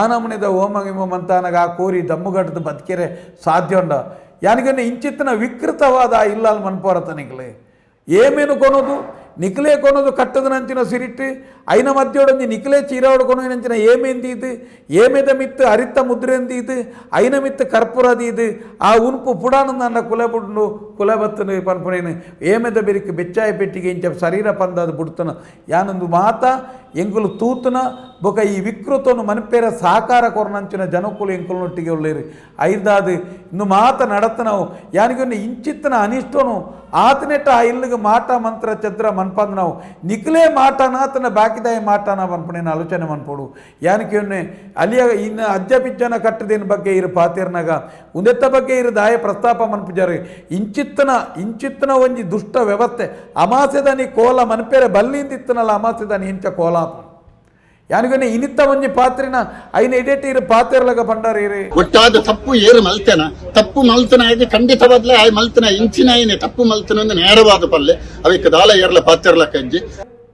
ಆನಮನೆದ ಹೋಮ ಗಿಮ ಮಂತಾನಾಗ ಆ ಕೋರಿ ದಮ್ಮುಗಟ್ಟದ ಬದುಕೆರೆ ಸಾಧ್ಯ ಉಂಡ. ಯಾನಿಗೆ ಇಂಚಿತ್ತಿನ ವಿಕೃತವಾದ ಆ ಇಲ್ಲಲ್ ಮನ್ಪೋರತನಿಗ್ಲೆ ಏಮೇನು ಕೊನೋದು ನಿಕ್ಲೆ ಕೊನೋದು ಕಟ್ಟದನಂಚಿನ ಸಿರಿಟ್ಟು ಐನ ಮಧ್ಯೋಡೊಂಜಿ ನಿಕ್ಲೆ ಚೀರಾವಡು ಕೊನೋನಂಚಿನ ಏಮೆಂದೀದು ಏಮೆದ ಮಿತ್ತು ಅರಿತ್ತ ಮುದ್ರೆಂದೀದು ಐನ ಮಿತ್ತು ಕರ್ಪೂರದೀದು ಆ ಉನ್ಪು ಪುಡಾನಂದ ಕುಲಬುಡ್ನು ಕುಲಬತ್ತನು ಪನ್ಪುನೇನು ಏಮೆದ ಬೆರಿಕ್ ಬೆಚ್ಚಾಯ ಪೆಟ್ಟಿಗೆ ಇಂಚ ಶರೀರ ಪಂದದ ಬುಡ್ತನ ಯಾನೊಂದು ಮಾತ ಎಂಕುಲು ತೂತುನ ಬೊಕ ಈ ವಿಕೃತವನ್ನು ಮನಪೇರ ಸಾಕಾರ ಕೊರನಂಚಿನ ಜನಕುಲು ಎಂಕುಲನೊಟ್ಟಿಗೆ ಉಳ್ಳೇರು. ಐದಾದು ಇನ್ನು ಮಾತ ನಡತನವು. ಯಾನಿಗೊಂದು ಇಂಚಿತ್ತನ ಅನಿಷ್ಟನು ಆತನೆಟ್ಟ ಆ ಇಲ್ಲಿಗೆ ಮಾಟ ಮಂತ್ರ ಚದ್ರ ಮನ್ಪಂದ್ ನಾವು ನಿಕ್ಲೇ ಮಾಟನ ಆತನ ಬಾಕಿದಾಯ ಮಾಟನ ಮನ್ಪಣೇನ ಆಲೋಚನೆ ಮನ್ಪೋಡು. ಯಾನಕ್ಕೆ ಅಲ್ಲಿಯ ಇನ್ನು ಅಜ್ಜ ಕಟ್ಟದಿನ ಬಗ್ಗೆ ಇರು ಪಾತೀರ್ನಾಗ. ಉಂದೆತ್ತ ಬಗ್ಗೆ ಇರು ದಾಯ ಪ್ರಸ್ತಾಪ ಮನ್ಪಿಜಾರಿ. ಇಂಚಿತ್ತನ ಇಂಚಿತ್ತನ ಒಂಜಿ ದುಷ್ಟ ವ್ಯವಸ್ಥೆ. ಅಮಾಸೆದನಿ ಕೋಲ ಮನ್ಪೇರೆ ಬಲ್ಲಿಂದಿತ್ತನಲ್ಲ ಅಮಾಸೆದನಿ ಇಂಚ ಕೋಲಾಪ ಯಾನಿಗೊನೆ ಇನಿತ್ತ ಒಂಜಿ ಪಾತ್ರಿನ ಐನ ಎಡೆಟಿ ಇರು ಪಾತಿರ್ಲಗ ಬಂಡಾರಿ ಒಟ್ಟಾದ ತಪ್ಪು ಏರು ಮಲ್ತೆನ? ತಪ್ಪು ಮಲ್ತನ ಆಗಿ ಖಂಡಿತ ಬದ್ಲೆ ಆ ಮಲ್ತನ ಇಂಚಿನ ಐನೆ ತಪ್ಪು ಮಲ್ತನ ಒಂದು ನೇರವಾದ ಪಲ್ಲೆ. ಅವಕ್ಕೆ ದಾಲ ಏರ್ಲ ಪಾತ್ರೆಲಕ್ಕ ಅಜ್ಜಿ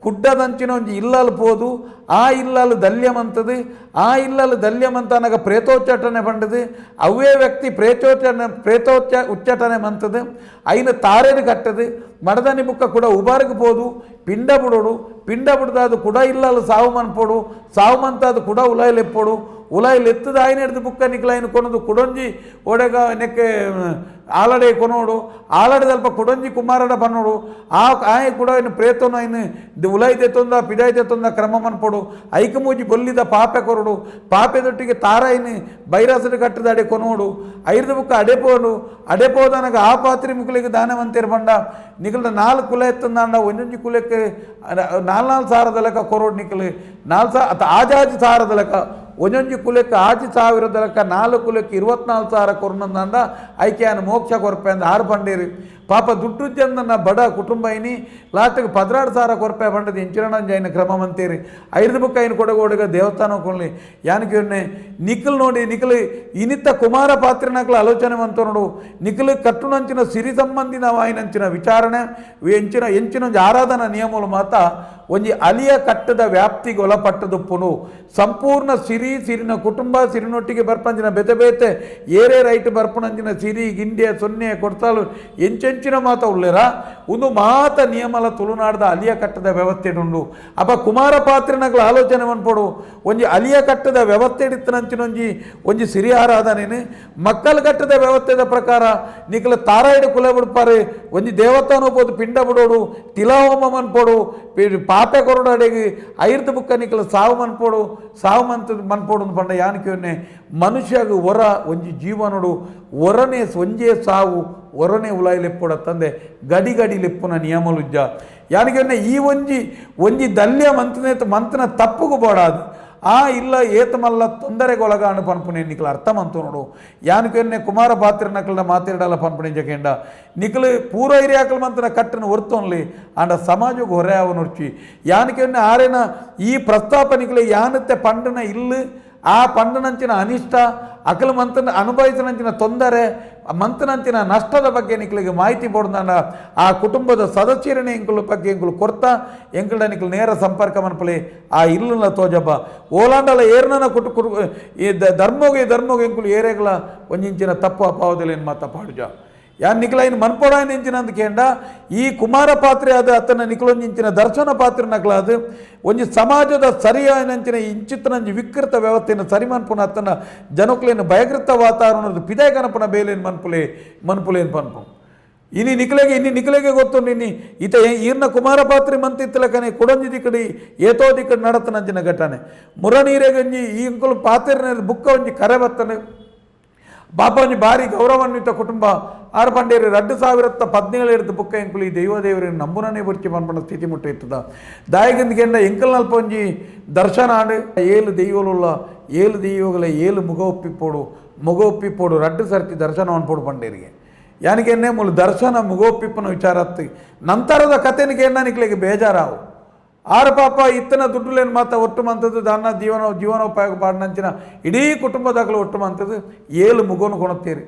ಕುಡ್ಡದಂಚಿನ ಒಂಜಿ ಇಲ್ಲಲು ಪೋದು ಆ ಇಲ್ಲಲು ದಲ್ಯಮಂತದು ಆ ಇಲ್ಲಲು ದಲ್ಯಮಂತ ಅನ್ನಗ ಪ್ರೇತೋಚ್ಚಾಟನೆ ಪಂಡದು ಅವೇ ವ್ಯಕ್ತಿ ಪ್ರೇತೋಚ್ಚಾಟನೆ ಪ್ರೇತೋಚ್ಚ ಉಚ್ಚಾಟನೆ ಮಂತದು ಐನ ತಾರೆದು ಕಟ್ಟದು ಮಡದನಿ ಬುಕ್ಕ ಕೂಡ ಉಬಾರಿಗೆ ಪೋದು ಪಿಂಡ ಬಿಡೋಡು ಪಿಂಡ ಬಿಡ್ದಾದು ಕೂಡ ಇಲ್ಲಲು ಸಾವು ಮನ್ಪೋಡು ಸಾವು ಮಂತಾದು ಕೂಡ ಉಲಾಯಿಲ್ ಎಪ್ಪೋಡು ಉಲಾಯಿಲ್ ಎತ್ತದ ಆಯ್ನ ಹಿಡಿದು ಬುಕ್ಕ ನಿಕ್ಲಾಯ್ನ ಕೊನದು ಕುಡೊಂಜಿ ಒಡೆಗ ನೆಕ್ಕೆ ಆಲಡೆ ಕೊನೋಡು ಆಲಡೆ ಸ್ವಲ್ಪ ಕುಡೊಂಜಿ ಕುಮಾರಡ ಬನ್ನೋಡು ಆ ಆಯ್ ಕೂಡ ಇನ್ನು ಪ್ರೇತನು ಐನು ಉಲಾಯ್ ತೆತ್ತೊಂದ ಪಿದಾಯ್ ತೆತ್ತೊಂದ ಕ್ರಮ ಮನ್ಪೋಡು ಐಕ ಮೂಜಿ ಬೊಲ್ಲಿದ ಪಾಪೆ ಕೊರಡು ಪಾಪೆದೊಟ್ಟಿಗೆ ತಾರಾಯಿನಿ ಬೈರಾಸದ ಕಟ್ಟದ ಅಡೆ ಕೊನೋಡು ಐರ್ದ ಬುಕ್ಕ ಅಡೆಪೋಡು ಅಡೆಪೋದನಗ ಆ ಪಾತ್ರೆ ಮುಕ್ಲಿಗೆ ದಾನವಂತಿರ್ ಬಂಡ ನಿಕಲ್ದ ನಾಲ್ಕು ಕುಲ ಎತ್ತಂದಾಂಡ ಒಂದೊಂಜಿ ಕುಲಕ್ಕೆ ನಾಲ್ ನಾಲ್ ಸಾರದ ಲೆಕ್ಕ ಕೊರೋಡು ನಿಕಲು ನಾಲ್ ಸಾ ಅತ ಆಜಾಜಿ ಸಾರದ ಲೆಕ್ಕ ಒಂದೊಂಜಿ ಕುಲಕ್ಕೆ ಆಜಿ ಸಾವಿರದ ಲೆಕ್ಕ ನಾಲ್ಕು ಕುಲಕ್ಕೆ ಇರುವತ್ನಾಲ್ಕು ಸಾವಿರ ಕೊರ್ನಂದಾಂಡ ಐಕೆ ಅನ್ನ ಮೋಕ್ಷ ಕೊರಪೆ ಅಂದ ಆರು ಪಂಡೇರಿ ಪಾಪ ದುಡ್ಡು ಜನ ಬಡ ಕುಟುಂಬ ಐನಿ ಲಾಸ್ಟಿಗೆ ಪದ್ರಾಡು ಸಾವಿರ ಕೊರಪೆ ಪಂಡದ ಇಂಚಿರಣಂಜ ಕ್ರಮ ಮಂತೀರಿ ಐದು ಬುಕ್ಕ ಐನು ಕೊಡಗೋಡಿಗ ದೇವಸ್ಥಾನ ಕೊಳ್ಳಿ ಯಾನಕ್ಕೆ ಇವನ್ನೇ ನಿಖಲ್ ನೋಡಿ ನಿಖಲ್ ಇನಿತ್ತ ಕುಮಾರ ಪಾತ್ರಿನಕ್ಲ ಆಲೋಚನೆ ಮಂತ ನೋಡು ನಿಖಲ್ ಕಟ್ಟುನಂಚಿನ ಸಿರಿ ಸಂಬಂಧಿನ ವಾಯಿನಂಚಿನ ವಿಚಾರಣೆ ಎಂಚಿನ ಎಂಚಿನ ಆರಾಧನಾ ನಿಯಮಗಳು ಮಾತ ಒಂಜಿ ಅಲಿಯ ಕಟ್ಟದ ವ್ಯಾಪ್ತಿಗೆ ಒಳಪಟ್ಟದುಪ್ಪುನು ಸಂಪೂರ್ಣ ಸಿರಿ, ಸಿರಿನ ಕುಟುಂಬ, ಸಿರಿನೊಟ್ಟಿಗೆ ಬರ್ಪಂಜಿನ ಬೆತೆ ಬೇತೆ, ಏರೇ ರೈಟ್ ಬರ್ಪಣಂಜಿನ ಸಿರಿ, ಗಿಂಡಿಯ ಸೊನ್ನೆ ಕೊಡ್ತಾಳು ಎಂಚೆಂಚಿನ ಮಾತ ಉಳ್ಳೇರ? ಒಂದು ಮಾತ ನಿಯಮಲ ತುಳುನಾಡದ ಅಲಿಯ ಕಟ್ಟದ ವ್ಯವಸ್ಥೆ ಉಂಡು ಅಪ್ಪ ಕುಮಾರ ಪಾತ್ರನಗಳ ಆಲೋಚನೆ ಮನ್ಪಡು ಒಂಜಿ ಅಲಿಯ ಕಟ್ಟದ ವ್ಯವಸ್ಥೆ ಇಡ್ತನಂಚಿನೊಂಜಿ ಒಂಜಿ ಸಿರಿ ಆರಾಧನೆ ಮಕ್ಕಳ ಕಟ್ಟದ ವ್ಯವಸ್ಥೆದ ಪ್ರಕಾರ, ನಿಖಲ ತಾರಾಯಿಡು ಕುಲ ಬಿಡ್ಪಾರೆ. ಒಂಜಿ ದೇವತಾನು ಪಿಂಡ ಬಿಡೋಡು ತಿಲಾಹೋಮ ಮನ್ಪೋಡು ಕೊರಡಾಡೆಗೆ ಐರ್ದು ಬುಕ್ಕ ನಿಖಲ ಸಾವು ಮನ್ಪೋಡು, ಸಾವು ಮಂತ ಮನ್ಪೋಡು ಪಂಡ ಯಾನಕ್ಕೆ ಮನುಷ್ಯಗ ಹೊರ ಒಂಜಿ ಜೀವನಡು ಒರನೆ ಒಂಜೇ ಸಾವು ಒರನೆ ಉಲಾಯಿ ಲೆಪ್ಪುಡ ತಂದೆ, ಗಡಿ ಗಡಿ ಲೆಪ್ಪುನ ನಿಯಮಲುಜ್ಜ. ಯಾನಿಗೆ ಈ ಒಂಜಿ ಒಂಜಿ ದಲ್ಯ ಮಂತನೆ, ಮಂತನ ತಪ್ಪುಗು ಬೋಡಾದು. ಆ ಇಲ್ಲ ಏತ ಮಲ್ಲ ತೊಂದರೆಗೊಳಗ ಅನು ಪನ್ಪುನೆ ನಿಖಲ ಅರ್ಥ ಮಂತು ನೋಡು ಯಾನಕ್ಕೆ ಕುಮಾರ ಪಾತ್ರ ನಕಲ್ನ ಮಾತಾಡಲ್ಲ ಪನ್ಪುನೆ ಜಕೆಂಡ ನಿಖಲು ಪೂರ ಹಿರಿಯಾಕಲ್ ಮಂತನ ಕಟ್ಟನ ಹೊರ್ತೊನ್ಲಿ ಆಂಡ ಸಮಾಜಕ್ಕೆ ಹೊರೆ ಅವ ನುಡ್ಚಿ ಯಾನಕ್ಕೆ ಆರೇನ ಈ ಪ್ರಸ್ತಾಪನೆಗಳು ಯಾನತ್ತೆ ಪಂಡನ ಇಲ್ಲು ಆ ಪಂಡನಂಚಿನ ಅನಿಷ್ಟ, ಅಕಲ ಮಂತನ ಅನುಭವಿಸಿನಂಚಿನ ತೊಂದರೆ ಮಂತನಂಚಿನ ನಷ್ಟದ ಬಗ್ಗೆ ನಿಕ್ಲಿಗೆ ಮಾಹಿತಿ ಕೊಡ್ದಾಂಡ ಆ ಕುಟುಂಬದ ಸದಸ್ಯರನೇ ಎಂಕುಲ ಬಗ್ಗೆ ಎಂಕುಲು ಕೊರ್ತ ಎಂಕುಲ ನಿಕ್ಲು ನೇರ ಸಂಪರ್ಕ ಮನಪಲಿ ಆ ಇಲ್ಲುಲ ತೋಜಬ್ಬ ಓಲಾಂಡಲ ಏರ್ನನ ಕುಟು ಕುಟು ಧರ್ಮೋಗೆ ಧರ್ಮೋಗೆ ಎಂಕುಲು ಏರೆಗಳ ಒಂಜಿಂಚಿನ ತಪ್ಪು ಅಪಾವದಲ್ಲಿ ಏನು ಮಾತ ಪಾಡುಜ. ಯಾನ್ ನಿಖಲಾಯಿನ ಮನ್ಪೊಡಾಯಿನ ಇಂಚಿನ ಅಂದ ಕೇಂಡ, ಈ ಕುಮಾರ ಪಾತ್ರೆ ಆದ ಅತನ ನಿಖಲೊಂಜಿಂಚಿನ ದರ್ಶನ ಪಾತ್ರ ನಕಲಾದ ಒಂಜಿ ಸಮಾಜದ ಸರಿಯಾಯಿನಂಚಿನ ಇಂಚಿತ್ತನಂಜಿ ವಿಕೃತ ವ್ಯವಸ್ಥೆಯನ್ನು ಸರಿ ಮನ್ಪುನ ಅತನ ಜನಕ್ಲೇನು ಭಯಕೃತ ವಾತಾವರಣದ ಪಿದಾಯ ಕನಪನ ಬೇಲೇನು ಮನ್ಪುಲೆ ಮನ್ಪುಲೇನು ಪನ್ಪು ಇನಿ ನಿಖಲೆಗೆ ಇನಿ ನಿಖಲೆಗೆ ಗೊತ್ತು ನಿನ್ನಿ ಈತ ಏ- ಈರ್ನ ಕುಮಾರ ಪಾತ್ರೆ ಮಂತಿತ್ತಲಕನೆ ಕುಡಂಜಿ ದಿಕ್ಕಡಿ ಏತೋ ದಿಕ್ಕಡಿ ನಡತನಂಚಿನ ಘಟನೆ. ಮುರನೀರೆಗಂಜಿ ಈ ಇಂಕುಲು ಪಾತ್ರೆ ಬುಕ್ಕ ಒಂಜಿ ಕರೆ ಬತ್ತನೆ. ಒಂಜಿ ಭಾರಿ ಗೌರವಾನ್ವಿತ ಕುಟುಂಬ. ಆರ್ಪಂಡೇರಿ ಪಂಡೇರು ಎರಡು ಸಾವಿರತ್ತ ಪದ್ನೇಳು ಹಿಡಿದು ಬುಕ್ಕ ಎಂಕುಲಿ ಈ ದೈವ ದೇವರನ್ನು ನಂಬುನನೇ ಬುರ್ಚಿ ಪನ್ಪಂಡ ಸ್ಥಿತಿ ಮುಟ್ಟಿರ್ತದ. ದಾಯಗಿಂದ ಎಂಕಲ್ ನಲ್ಪ ಒಂಜಿ ದರ್ಶನ ಆಂಡು. ಏಳು ದೈವಲುಲ್ಲ ಏಳು ದೈವಗಳ, ಏಳು ಮುಗ ಒಪ್ಪಿಪ್ಪೋಡು ಮುಗ ಒಪ್ಪಿಪ್ಪೋಡು ರಡ್ಡು ಸರ್ತಿ ದರ್ಶನ ಅನ್ಪೋಡು ಪಂಡೇರಿಗೆ ಯಾನಿಗೆನ್ನೆ ಮೂಲ ದರ್ಶನ, ಮುಗ ಒಪ್ಪಿಪ್ಪನ ವಿಚಾರತ್ತು ನಂತರದ ಕಥೆನಿಗೆ ನಿಕ್ಲಿಗೆ ಬೇಜಾರಾವು. ಆರು ಪಾಪ ಇತ್ತನ ದುಡ್ಡುಲೇನು ಮಾತ ಒಟ್ಟು ಮಂತದ್ದು, ದಾನ, ಜೀವನ ಜೀವನೋಪಾಯ ಪಾಡಿನಂಚಿನ ಇಡೀ ಕುಟುಂಬದಾಗಲು ಒಟ್ಟು ಮಂತದ್ದು ಏಳು ಮುಗೋನು ಕೊಣತ್ತೀರಿ.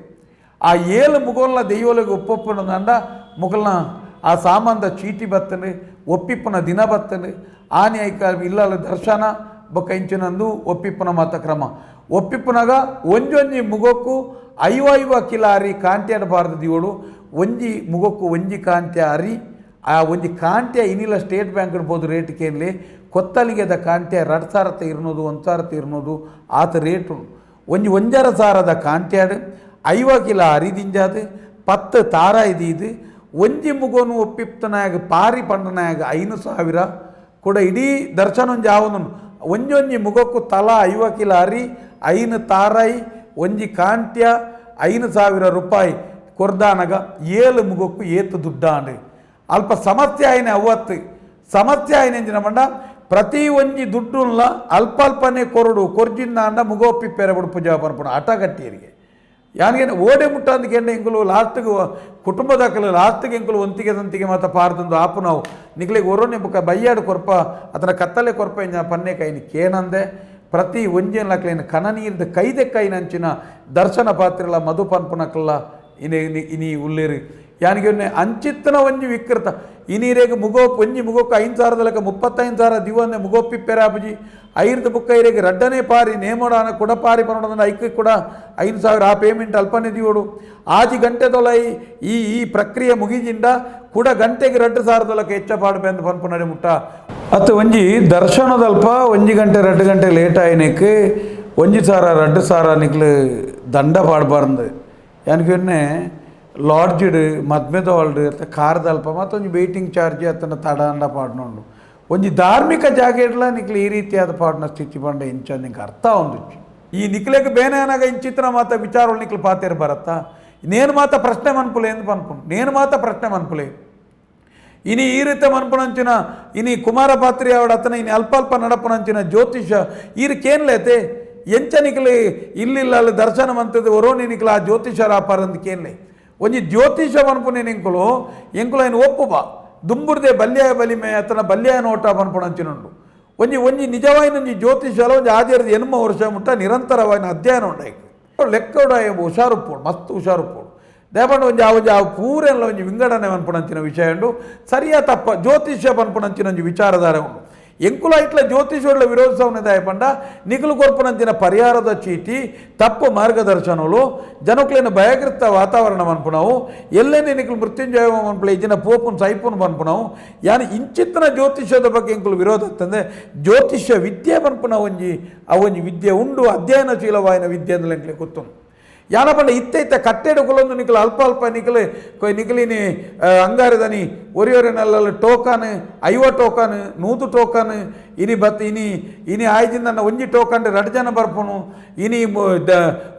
ಆ ಏಳು ಮುಗೋಲ್ನ ದೆಯ್ಯೋಲಿಗೆ ಒಪ್ಪೊಪ್ಪನ ದಂಡ ಮುಗಲ್ನ ಆ ಸಾಮಾನ್ದ ಚೀಟಿ ಬತ್ತನೆ, ಒಪ್ಪಿಪ್ಪನ ದಿನ ಬತ್ತನೆ, ಆನೆ ಐಕ ಇಲ್ಲಲ್ಲ ದರ್ಶನ, ಬೊಕ್ಕ ಇಂಚಿನಂದು ಒಪ್ಪಿಪ್ಪನ ಮಾತ ಕ್ರಮ ಒಪ್ಪಿಪ್ಪನಾಗ ಒಂಜೊಂಜಿ ಮುಗಕ್ಕೂ ಐವ ಐವ ಕಿಲ ಅರಿ ಕಾಂಟ್ಯಾಡ ಬಾರದು ದಿವಳು ಒಂಜಿ ಮುಗಕ್ಕೂ ಒಂಜಿ ಕಾಂತಿ ಅರಿ ಆ ಒಂಜಿ ಕಾಂತ್ಯ ಇನಿಲ ಸ್ಟೇಟ್ ಬ್ಯಾಂಕ್ ಇರ್ಬೋದು ರೇಟ್ ಇರಲಿ ಕೊತ್ತಲಿಗೆದ ಕಾಂತ್ಯ ರಡ್ ಸಾವಿರತ್ತ ಇರ್ನೋದು ಒಂದು ಇರ್ನೋದು ಆತ ರೇಟ್ ಒಂಜಿ, ಒಂಜರ ಸಾರದ ಕಾಂಟ್ಯಾಡ್ ಐವ ಕಿಲ ಅರಿದಿಂಜಾದು ಪತ್ತು ತಾರ ಇದೀದು. ಒಂಜಿ ಮುಗೋನು ಒಪ್ಪಿಪ್ತನಾಗ ಪಾರಿ ಪಂಡನಾಗ ಐನು ಸಾವಿರ. ಕೂಡ ಇಡೀ ದರ್ಶನ ಒಂಜಿ ಆವನು. ಒಂಜೊಂಜಿ ಒಂಜಿ ಮುಗಕ್ಕೂ ತಲ ಐವ ಕಿಲ ಅರಿ ಐನು ತಾರಾಯಿ ಒಂಜಿ ಕಾಂತ್ಯ ಐನು ಸಾವಿರ ರೂಪಾಯಿ ಕೊರ್ದಾನಗ, ಏಳು ಮುಗಕ್ಕೂ ಏತು ದುಡ್ಡಾಂಡು. ಅಲ್ಪ ಸಮಸ್ಯೆ ಆಯ್ನೆ ಅವತ್ತು ಸಮಸ್ಯೆ ಆಯ್ನೆ ಎಂಜಿನ ಮಂಡ, ಪ್ರತಿ ಒಂಜಿ ದುಡ್ಡುಲ್ಲ ಅಲ್ಪ ಅಲ್ಪನೆ ಕೊರಡು, ಕೊರ್ಜಿಂದ ಅಂಡ ಮುಗೋಪಿ ಪೆರೆ ಬುಡು ಪೂಜಾ ಬರ್ಪಣ ಅಟ ಗಟ್ಟಿಯರಿಗೆ ಯಾನಿಗೆ ಓಡೆ ಮುಟ್ಟ ಅಂದ್ಕೆಂಡ ಎಂಕುಲು ಲಾಸ್ಟ್ಗೆ ಕುಟುಂಬದಾಕಲು ಲಾಸ್ಟ್ಗೆ ಎಂಕುಲು ಒಂತಿಗೆ ಸಂತಿಗೆ ಮಾತ ಪಾರ್ದಂದು ಆಪು ನಾವು ನಿಗ್ಲಿಗೆ ಒರೋ ಬುಕ್ಕ ಬಯ್ಯಾಡು ಕೊರ್ಪ ಅದನ್ನ ಕತ್ತಲೆ ಕೊರ್ಪ ಎಂಜ ಪನ್ನೆ ಕೈನಿ ಕೇನಂದೆ. ಪ್ರತಿ ಒಂಜಿನ ಲಕ್ಲೇನು ಕನ ನೀರ್ದ ಕೈದೆ ಕೈನಂಚಿನ ದರ್ಶನ ಪಾತ್ರೆಲ ಮಧು ಪನ್ಪುನಕಲ್ಲ ಇನಿ, ಇನಿ- ಇನಿ ಉಳ್ಳೇರು ಯಾನಿಗೆ ಅಂಚಿತ್ತನ ಒಂಜಿ ವಿಕೃತ. ಇನೀರೆಗೆ ಮುಗೋ ಒಂಜಿ ಮುಗೋಕ ಐದು ಸಾವಿರದ ಲೆಕ್ಕ ಮುಪ್ಪತ್ತೈದು ಸಾವಿರ ದಿವನ್ನೆ ಮುಗೋಪಿ ಐರ್ದು ಬುಕ್ಕ ಇರೆಗೆ ರಡ್ಡನೇ ಪಾರಿ, ನೇಮೋಡಾನ ಕುಡ ಪಾರಿ ಪನ್ನೋಡನ ಐಕ್ಕೆ ಕೂಡ ಐದು ಸಾವಿರ ಆ ಪೇಮೆಂಟ್ ಅಲ್ಪನೆ ದಿವೋಡು. ಆಜಿ ಗಂಟೆ ತೊಲೈ ಈ ಈ ಪ್ರಕ್ರಿಯೆ ಮುಗಿಜಿಂದ ಕೂಡ ಗಂಟೆಗೆ ರಡ್ಡು ಸಾವಿರದೊಳಕ್ಕೆ ಹೆಚ್ಚ ಪಾಡ್ಬೆ ಅಂತ ಪನ್ಪು ನಡೆ ಮುಟ್ಟ. ಅತ್ತು ಒಂಜಿ ದರ್ಶನದಲ್ಪ ಒಂಜಿ ಗಂಟೆ, ರಡ್ಡು ಗಂಟೆ ಲೇಟ್ ಆಯ್ನಕ್ಕೆ ಒಂಜಿ ಸಾವಿರ, ರಡ್ಡು ಸಾವಿರ ನಿಕ್ಲು ದಂಡ ಪಾಡ್ಬಾರ್ದು. ಯಾನಕ್ಕೆ ಲಾಡ್ಜ್ಡ್ ಮದ್ಮೆದ ಹಾಲ್ಡ್ ಅತ್ತ ಕಾರ್ದಲ್ಪ ಮತ್ತೊಂದು ವೇಟಿಂಗ್ ಚಾರ್ಜ್ ಅತನ ತಡ ಅಂಡ ಪಾಡ್ನೊಂಡು. ಒಂಜಿ ಧಾರ್ಮಿಕ ಜಾಗೆಡ್ಲ ನಿಕ್ಲೆ ಈ ರೀತಿಯಾದ ಪಾಡ್ನ ಸ್ಥಿತಿ ಪಂಡ ಇಂಚ ನಿಂಗೆ ಅರ್ಥ ಒಂದು ಈ ನಿಕ್ಲೆಗ್ ಬೇನೆ ಅನಾಗ ಇಂಚಿತ್ರ ಮಾತ ವಿಚಾರಗಳು ನಿಕ್ಲು ಪಾತೇರು ಬರತ್ತಾ? ನೇನು ಮಾತ ಪ್ರಶ್ನೆ ಮನ್ಪುಲೆ ಎಂದು ಪನ್ಪುಂಡು ನೇನು ಮಾತ ಪ್ರಶ್ನೆ ಮನ್ಪುಲೆ? ಇನಿ ಈ ರೀತಿ ಮನ್ಪುನಂಚಿನ, ಇನಿ ಕುಮಾರ ಪಾತ್ರಿ ಅವಡ ಅತನ ಇನಿ ಅಲ್ಪ ಅಲ್ಪ ನಡಪುನಂಚಿನ ಜ್ಯೋತಿಷ ಈರ್ಕೇನ್ಲೇತೆ ಎಂಚ ನಿಕ್ಲಿ ಇಲ್ಲಿಲ್ಲ ಅಲ್ಲಿ ದರ್ಶನ ಮಂತದ ಒರೋನಿ ನಿಕ್ಲ ಆ ಜ್ಯೋತಿಷರ ಅಪಾರಂದ್ ಕೇನ್ಲೆ ಒಂಜಿ ಜ್ಯೋತಿಷ ಮನ್ಪುನೇನು ಎಂಕುಲು ಎಂಕುಲು ಏನು ಒಪ್ಪುವ? ದುಂಬುರ್ದೆ ಬಲ್ಯ ಬಲಿಮೆ ಅತನ ಬಲ್ಯಾಯ ನೋಟ ಉಂಡು ಒಂಜಿ ಒಂಜಿ ನಿಜವಾಯಿನ ಒಂಜಿ ಜ್ಯೋತಿಷಲ ಒಂಜಿ ಆದಿರದ ಎನ್ಮ ವರ್ಷ ಮುಟ್ಟ ನಿರಂತರವಾಯಿನ ಅಧ್ಯಯನ ಉಂಡಾಯಿ ಲೆಕ್ಕಡ ಹುಷಾರುಪ್ಪೋಡು ಮಸ್ತ್ ಹುಷಾರುಪ್ಪೋಡು ದೇಪಂಡ ಒಂಜಿ ಆ ಒಂಜಿ ಆ ಪೂರೆಲ್ಲ ಒಂಜಿ ವಿಂಗಡನೆ ಮನ್ಪುಣಂಚಿನ ವಿಷಯ ಉಂಡು. ಸರಿಯ ತಪ್ಪ ಜ್ಯೋತಿಷ್ಯ ಮನ್ಪುಣಂಚಿನ ಒಂಜಿ ವಿಚಾರಧಾರೆ ಉಂಡು. ಎಂಕುಲ ಇಟ್ಲ ಜ್ಯೋತಿಷೋಡ್ಲ ವಿರೋಧಿಸವನಿದಾಯ ಪಂಡ, ನಿಖಲು ಕೊರ್ಪುನಂಚಿನ ಪರಿಹಾರದ ಚೀಟಿ, ತಪ್ಪು ಮಾರ್ಗದರ್ಶನಗಳು ಜನಕ್ಲೇನ ಭಯಗ್ರಸ್ತ ವಾತಾವರಣ ಅನ್ಪುಣವು ಎಲ್ಲೇನೆ ನಿಖಲು ಮೃತ್ಯುಂಜಯ ಅನ್ಪುಳ ಇಜಿನ ಪೋಪುನ್ ಸೈಪುನ್ ಅನ್ಪುಣವು ಯಾನು ಇಂಚಿತ್ತಿನ ಜ್ಯೋತಿಷ್ಯದ ಬಗ್ಗೆ ಎಂಕುಲು ವಿರೋಧ ತಂದೆ ಜ್ಯೋತಿಷ್ಯ ವಿದ್ಯೆ ಬನ್ಪುನ ಒಂಜಿ ಒಂಜಿ ವಿದ್ಯೆ ಉಂಡು, ಅಧ್ಯಯನಶೀಲವಾಯಿನ ವಿದ್ಯೆ ಅಂದ್ರೆ ಎಂಕ್ಲೆ ಗೊತ್ತು ಪಂಡ ಇತ್ತ ಇತ್ತ ಕಟ್ಟೆಡು ಕುಲೊಂದು ನಿಖಲು ಅಲ್ಪ ಅಲ್ಪ ನಿಖಲು ಕೊಯ್ ನಿಖಲಿನಿ ಆ, ಅಂಗಾರದನಿ ಒರಿಯೊರಿನಲ್ಲ ಟೋಕನ್ ಐವ ಟೋಕನ್ ನೂತು ಟೋಕನ್ ಇನಿ ಬತ್ ಇನಿ ಇನಿ ಆಯ್ಜಿಂದ ಒಂಜಿ ಟೋಕನ್ ರಡ್ ಜನ ಬರ್ಪುನು ಇನಿ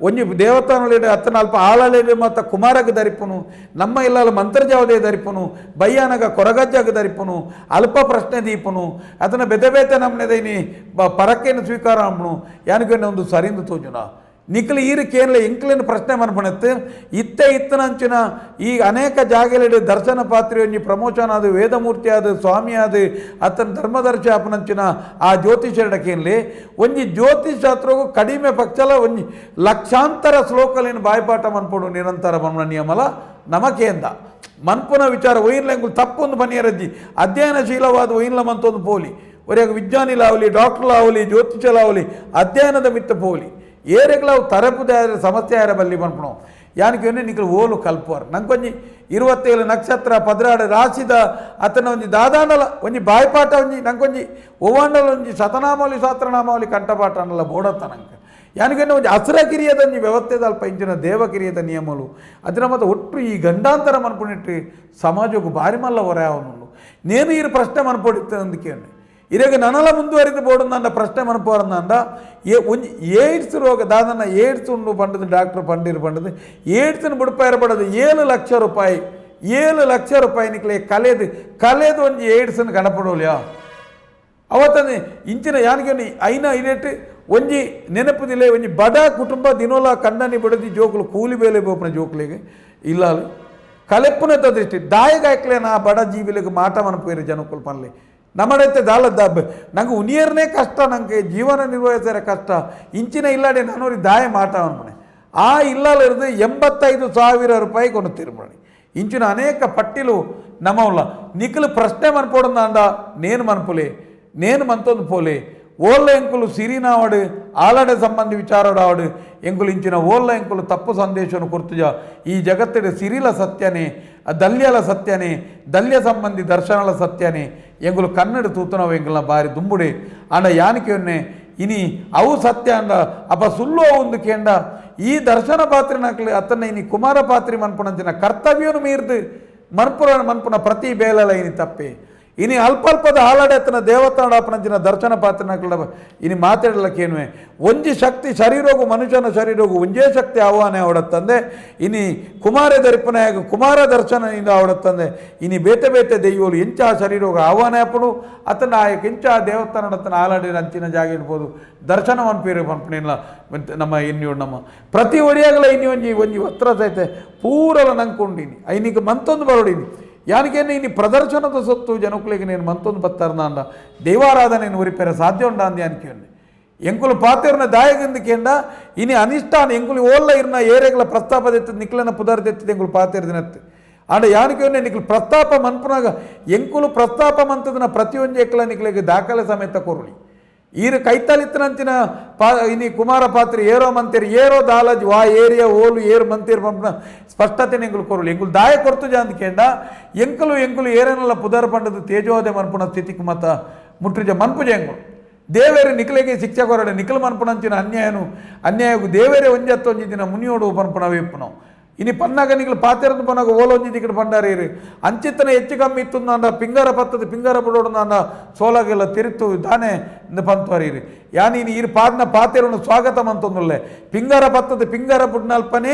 ಒಂಜಿ ದೇವತಾನುಳಿಡ ಅತ್ತನ ಅಲ್ಪ ಆಳಲೆಡೆ ಮತ್ತ ಕುಮಾರಗ ಧರಿಪುನು ನಮ್ಮ ಇಲ್ಲಲ್ಲ ಮಂತ್ರಜಾವದೇ ದರಿಪುನು ಬಯ್ಯಾನಗ ಕೊರಗಜ್ಜಾಗ ಧರಿಪುನು ಅಲ್ಪ ಪ್ರಶ್ನೆ ದೀಪುನು ಅದನ್ನ ಬೆದೆ ಬೇತೆ ನಮ್ಮನೆದ ಇನಿ ಬ- ಪರಕ್ಕೇನು ಸ್ವೀಕಾರ ಅಂಬನು ಯಾನಿಗೆ ಒಂದು ಸರಿಂದು ತೋಜುನ. ನಿಖಲು ರೀತಿ ಏನಿಲ್ಲ ಇಂಕ್ಲಿನ ಪ್ರಶ್ನೆ ಮನ್ಪಣತ್ತು ಇತ್ತೆ ಇತ್ತನಂಚಿನ ಈ ಅನೇಕ ಜಾಗಲಿಡು ದರ್ಶನ ಪಾತ್ರೆ ಒಂಜಿ ಪ್ರಮೋಷನ್ ಆದ ವೇದಮೂರ್ತಿ ಆದ, ಸ್ವಾಮಿ ಆದ ಅತ್ತನ ಧರ್ಮದರ್ಶಿ ಆಪನಂಚಿನ ಆ ಜ್ಯೋತಿಷರಡಕೇನ್ಲಿ ಒಂಜಿ ಜ್ಯೋತಿಷ್ ಶಾಸ್ತ್ರಗೂ ಕಡಿಮೆ ಪಕ್ಷಲ ಒಂಜಿ ಲಕ್ಷಾಂತರ ಶ್ಲೋಕಲಿನ ಬಾಯ್ಪಾಠ ಮನ್ಪಡು ನಿರಂತರ ಮನ್ಮ ನಿಯಮಲ ನಮಕೇಂದ. ಮನ್ಪುನ ವಿಚಾರ ಒಯ್ನ್ಲೆಂಗುಲ್ ತಪ್ಪೊಂದು ಬನಿಯರಜ್ಜಿ ಅಧ್ಯಯನಶೀಲವಾದ ಒಯ್ನ್ಲ ಮಂತೊಂದು ಪೋಲಿ, ಒರೆಯಾಗ ವಿಜ್ಞಾನಿಲಾವಲಿ ಡಾಕ್ಟರ್ಲಾವಲಿ ಜ್ಯೋತಿಷಲಾವಲಿ ಅಧ್ಯಯನದ ಮಿತ್ತ ಪೋಲಿ. ಏರೆಗ್ಲಾವು ತರಪುದ ಸಮಸ್ಯೆ ಯಾರ ಬಲ್ಲಿ ಪನ್ಪುಣು ಯಾನಿಗೆ ನಿಖಲು ಓಲು ಕಲ್ಪುವರು ನಂಗೊಂಜಿ ಇರುವತ್ತೇಳು ನಕ್ಷತ್ರ ಪದ್ರಾಡ ರಾಶಿದ ಅತನ ಒಂಜಿ ದಾದಾಂಡಲ ಒಂಜಿ ಬಾಯ್ಪಾಠ ಒಂಜಿ ನಂಗೊಂಜಿ ಒವ್ವಾಂಡಲ ಒಂಜಿ ಶತನಾಮಾವಲಿ ಶಾಸ್ತ್ರನಾಮಾವಲಿ ಕಂಠಪಾಠ ಅನ್ನಲ್ಲ ಬೋಡತ್ತ ನಂಗೆ ಯಾನಿಗೆ ಒಂಜಿ ಹಸಿರಕಿರಿಯದ ಒಂಜಿ ವ್ಯವಸ್ಥೆದ ಅಲ್ಪ ಇಂಚಿನ ದೇವಕಿರಿಯದ ನಿಯಮಲು ಅದರ ಮತ್ತು ಒಟ್ಟು ಈ ಗಂಡಾಂತರ ಮನ್ಪುಣಿಟ್ಟು ಸಮಾಜಕ್ಕೂ ಭಾರಿ ಮಲ್ಲ ಹೊರೆ ಅವನು ನೇನು ಈ ಪ್ರಶ್ನೆ ಮನ್ಪೊಡಿತ್ತೆ ಅಂದಕ್ಕೆ ಇರಾಗ ನನಲ ಮುಂದುವರಿದು ಬೋಡು ನನ್ನ ಪ್ರಶ್ನೆ ಮನಪೋರಂದ ಏ ಒಂಜಿ ಏಡ್ಸ್ ರೋಗ ದಾದನ ಏಡ್ಸ್ ಉಂಡು ಪಂಡದು ಡಾಕ್ಟರ್ ಪಂಡಿರು ಪಂಡದು ಏಡ್ಸ್ನ ಬುಡಪಾಯರ ಪಡದು ಏಳು ಲಕ್ಷ ರೂಪಾಯಿ ಏಳು ಲಕ್ಷ ರೂಪಾಯಿ ನಿಕ್ಲೆ ಕಲೆದು ಕಲೆದು ಒಂಜಿ ಏಡ್ಸ್ನ ಕಣಪಡೋಲ್ಯಾ ಅವತ್ತನೇ ಇಂಚಿನ ಯಾನಿಗೆ ಐನ ಐನೆಟ್ಟು ಒಂಜಿ ನೆನಪುದಿಲ್ಲ ಒಂಜಿ ಬಡ ಕುಟುಂಬ ದಿನೋಲ ಕಣ್ಣನಿ ಬಿಡದಿ ಜೋಕುಲು ಕೂಲಿ ಬೇಲೆ ಬೋಪನ ಜೋಕುಲಿಗೆ ಇಲ್ಲ ಕಲೆಪ್ಪುನ ದೃಷ್ಟಿ ದಾಯಗಾಯಕ್ಲೆ ನಾ ಬಡ ಜೀವಿಲಿಗೆ ಮಾಟ ಮನಪೋಯಿರು ಜನಕ್ಕುಲು ಪನ್ಲೆ ನಮ್ಮಡತ್ತೆ ದಾಳ ದಾಬ್ ನಂಗೆ ಉನಿಯರ್ನೇ ಕಷ್ಟ ನನಗೆ ಜೀವನ ನಿರ್ವಹಿಸಿದ್ರೆ ಕಷ್ಟ. ಇಂಚಿನ ಇಲ್ಲಾಡೆ ಅವ್ರಿಗೆ ದಾಯ ಮಾಟ ಮನೆ. ಆ ಇಲ್ಲಲ್ಲಿருந்து ಎಂಬತ್ತೈದು ಸಾವಿರ ರೂಪಾಯಿ ಕೊನು ತೀರ್ಮಾನಿ ಇಂಚಿನ ಅನೇಕ ಪಟ್ಟಿಲು ನಮ್ಮವಲ್ಲ ನಿಖಲು ಪ್ರಶ್ನೆ ಮನ್ಪೋಡು ನಾನು ನೇನು ಮನ್ಪುಲಿ, ನೇನು ಮಂತೊಂದು ಪೋಲಿ. ಓಲ್ಲ ಎಂಕುಲು ಸಿರಿನಾವಡು ಆಲಡೆ ಸಂಬಂಧಿ ವಿಚಾರಡಾವಡು ಎಂಕುಲಿಂಚಿನ ಓಲ್ಲ ಎಂಕುಲು ತಪ್ಪು ಸಂದೇಶವನ್ನು ಕೊರ್ತುಜ ಈ ಜಗತ್ತಿಡ ಸಿರಿಲ ಸತ್ಯನೇ ದಲ್ಯಲ ಸತ್ಯನೇ ದಲ್ಯ ಸಂಬಂಧಿ ದರ್ಶನಲ ಸತ್ಯನೇ ಎಂಕುಲು ಕನ್ನಡ ತೂತನವು ಎಂಕುಲ ಬಾರಿ ದುಂಬುಡೆ ಆಂಡ ಯಾನಿಕೆಯೊನ್ನೆ ಇನಿ ಅವು ಸತ್ಯ ಅಂಡ ಅಪ ಸುಲ್ಲು ಒಂದು ಕೇಂಡ ಈ ದರ್ಶನ ಪಾತ್ರಿನಕ್ಲಿ ಅತನ ಇನಿ ಕುಮಾರ ಪಾತ್ರಿ ಮನ್ಪುನಂಚಿನ ಕರ್ತವ್ಯವನ್ನು ಮೀರ್ದು ಮನ್ಪುರ ಮನ್ಪುನ ಪ್ರತಿ ಬೇಲಲ ಇನಿ ತಪ್ಪೆ ಇನಿ ಅಲ್ಪಲ್ಪದ ಹಾಲಾಡೆ ಅತನ ದೇವತಾಡಾಪನಂಚಿನ ದರ್ಶನ ಪಾತ್ರನಕ್ಲ ಇನಿ ಮಾತಾಡಲಿಕ್ಕೇನುವೆ ಒಂಜಿ ಶಕ್ತಿ ಶರೀರೋಗು, ಮನುಷ್ಯನ ಶರೀರೋಗು ಒಂಜೇ ಶಕ್ತಿ ಆಹ್ವಾನ ಅವಡತ್ತಂದೆ. ಇನಿ ಕುಮಾರ ದರ್ಪಣೆಯಾಗ ಕುಮಾರ ದರ್ಶನ ಇಂದ ಅವಡತ್ತಂದೆ. ಇನಿ ಬೇತೆ ಬೇತೆ ದೆಯ್ಯೋಲು ಎಂಚ ಶರೀರೋಗ ಆಹ್ವಾನ ಆಪಡು ಅತನ ಆ ಎಂಚ ದೇವಸ್ಥಾನಡತ್ತನ ಹಾಲಾಡಿನ ಅಂಚಿನ ಜಾಗ ಇರ್ಬೋದು ದರ್ಶನ ಪೇರು ಪಂಪಣಿಲ್ಲ ನಮ್ಮ ಇನ್ನಿಯೋಡು ನಮ್ಮ ಪ್ರತಿ ಒಡಿಯಾಗಲ ಇನಿ ಒಂಜಿ ಒಂಜಿ ವಸ್ತ್ರ ಸಹಿತ ಪೂರಲ ನಂಕೊಂಡೀನಿ. ಐನಿಗೆ ಮಂತೊಂದು ಬರೋಡೀನಿ. ಯಾನಿಗೇನು ಇನ್ನು ಪ್ರದರ್ಶನದ ಸೊತ್ತು ಜನಕ್ಕಳಿಗೆ నేను ಮಂತೊಂದು ಬತ್ತಾರನ ಅಂದ. ದೈವಾರಾಧನೆಯನ್ನು ಉರಿಪೇರ ಸಾಧ್ಯ ಉಂಡ ಅಂದ ಅನ್ಕೊಂಡೆ ಎಂಕುಲು ಪಾತೆರ್ನ ದಾಯಗಂದಿಕೆಂಡ ಇನಿ ಅನಿಷ್ಟಾನ ಎಂಕುಲು ಓಲ್ಲ ಇರ್ನ ಏರೆಗಳ ಪ್ರಸ್ತಾಪ ದೆತ್ತದ, ನಿಕ್ಲನ ಪುದರ್ ದೆತ್ತದ ಎಂಕುಲು ಪಾತಿರ್ದಿನತ್ತು ಆಂಡ ಯಾನಿಗೆ ನಿಕ್ಲು ಪ್ರಸ್ತಾಪ ಮನ್ಪುನಾಗ, ಎಂಕುಲು ಪ್ರಸ್ತಾಪ ಮಂತದನ ಪ್ರತಿಯೊಂದು ಎಕ್ಲ ನಿಕ್ಲಿಗೆ ದಾಖಲೆ ಸಮೇತ ಕೊರುಳಿ ಈರು ಕೈತಲಿತ್ತನಂಚಿನ ಪಾ, ಇನಿ ಕುಮಾರ ಪಾತ್ರಿ, ಏರೋ ಮಂತಿರ್, ಏರೋ ದಾಲಜ್, ವಾ ಏರಿಯಾ ಓಲು, ಏರು ಮಂತಿರ್ ಪಂಪ್ನ ಸ್ಪಷ್ಟತೆ ಎಂಕುಲು ಕೊರಲು. ಎಂಕುಲು ದಾಯ ಕೊರ್ತುಜ ಅಂದ್ಕೇಂಡ ಎಂಕುಲು ಎಂಕುಲು ಏರೇನಲ್ಲ ಪುದರ್ ಪಂಡದ ತೇಜೋದೆ ಮನ್ಪುನ ಸ್ಥಿತಿಗೆ ಮತ ಮುಟ್ರಿಜ ಮನ್ಪುಜ ಎಂಕುಲು ದೇವೇರು ನಿಖಲೆಗೆ ಶಿಕ್ಷೆ ಕೊರಡೆ ನಿಖಲ್ ಮನ್ಪುನಂಚಿನ ಅನ್ಯಾಯನು ಅನ್ಯಾಯವು ದೇವೇರೆ ಒಂಜತ್ತೊಂಜಿ ದಿನ ಮುನಿಯೋಡು ಪನ್ಪುನ ವೇಪ್ಪುನು ಇನಿ ಪನ್ನಾಗ ನಿಗಳು ಪಾತೆರದು ಪನ್ನಾಗ ಓಲೊಂಜಿ ದಿಕ್ಕಡು ಪಂಡಾರೇರು ಅಂಚಿತ್ತನ ಹೆಚ್ಚು ಕಮ್ಮಿ ಇತ್ತು ಅಂದ ಪಿಂಗಾರ ಪತ್ತದ ಪಿಂಗಾರ ಬಿಡೋಡು ಅಂದ ಸೋಲಾಗೆಲ್ಲ ತಿರುತ್ತು ದಾನೆ ಪಂತುವರೀರಿ ಯಾನಿ ಇರು ಪಾದ್ನ ಪಾತೆರನ್ನು ಸ್ವಾಗತ ಮಂತೊಂದುಲ್ಲೆ ಪಿಂಗಾರ ಪತ್ತದ ಪಿಂಗಾರ ಬುಡ್ನಲ್ಪನೆ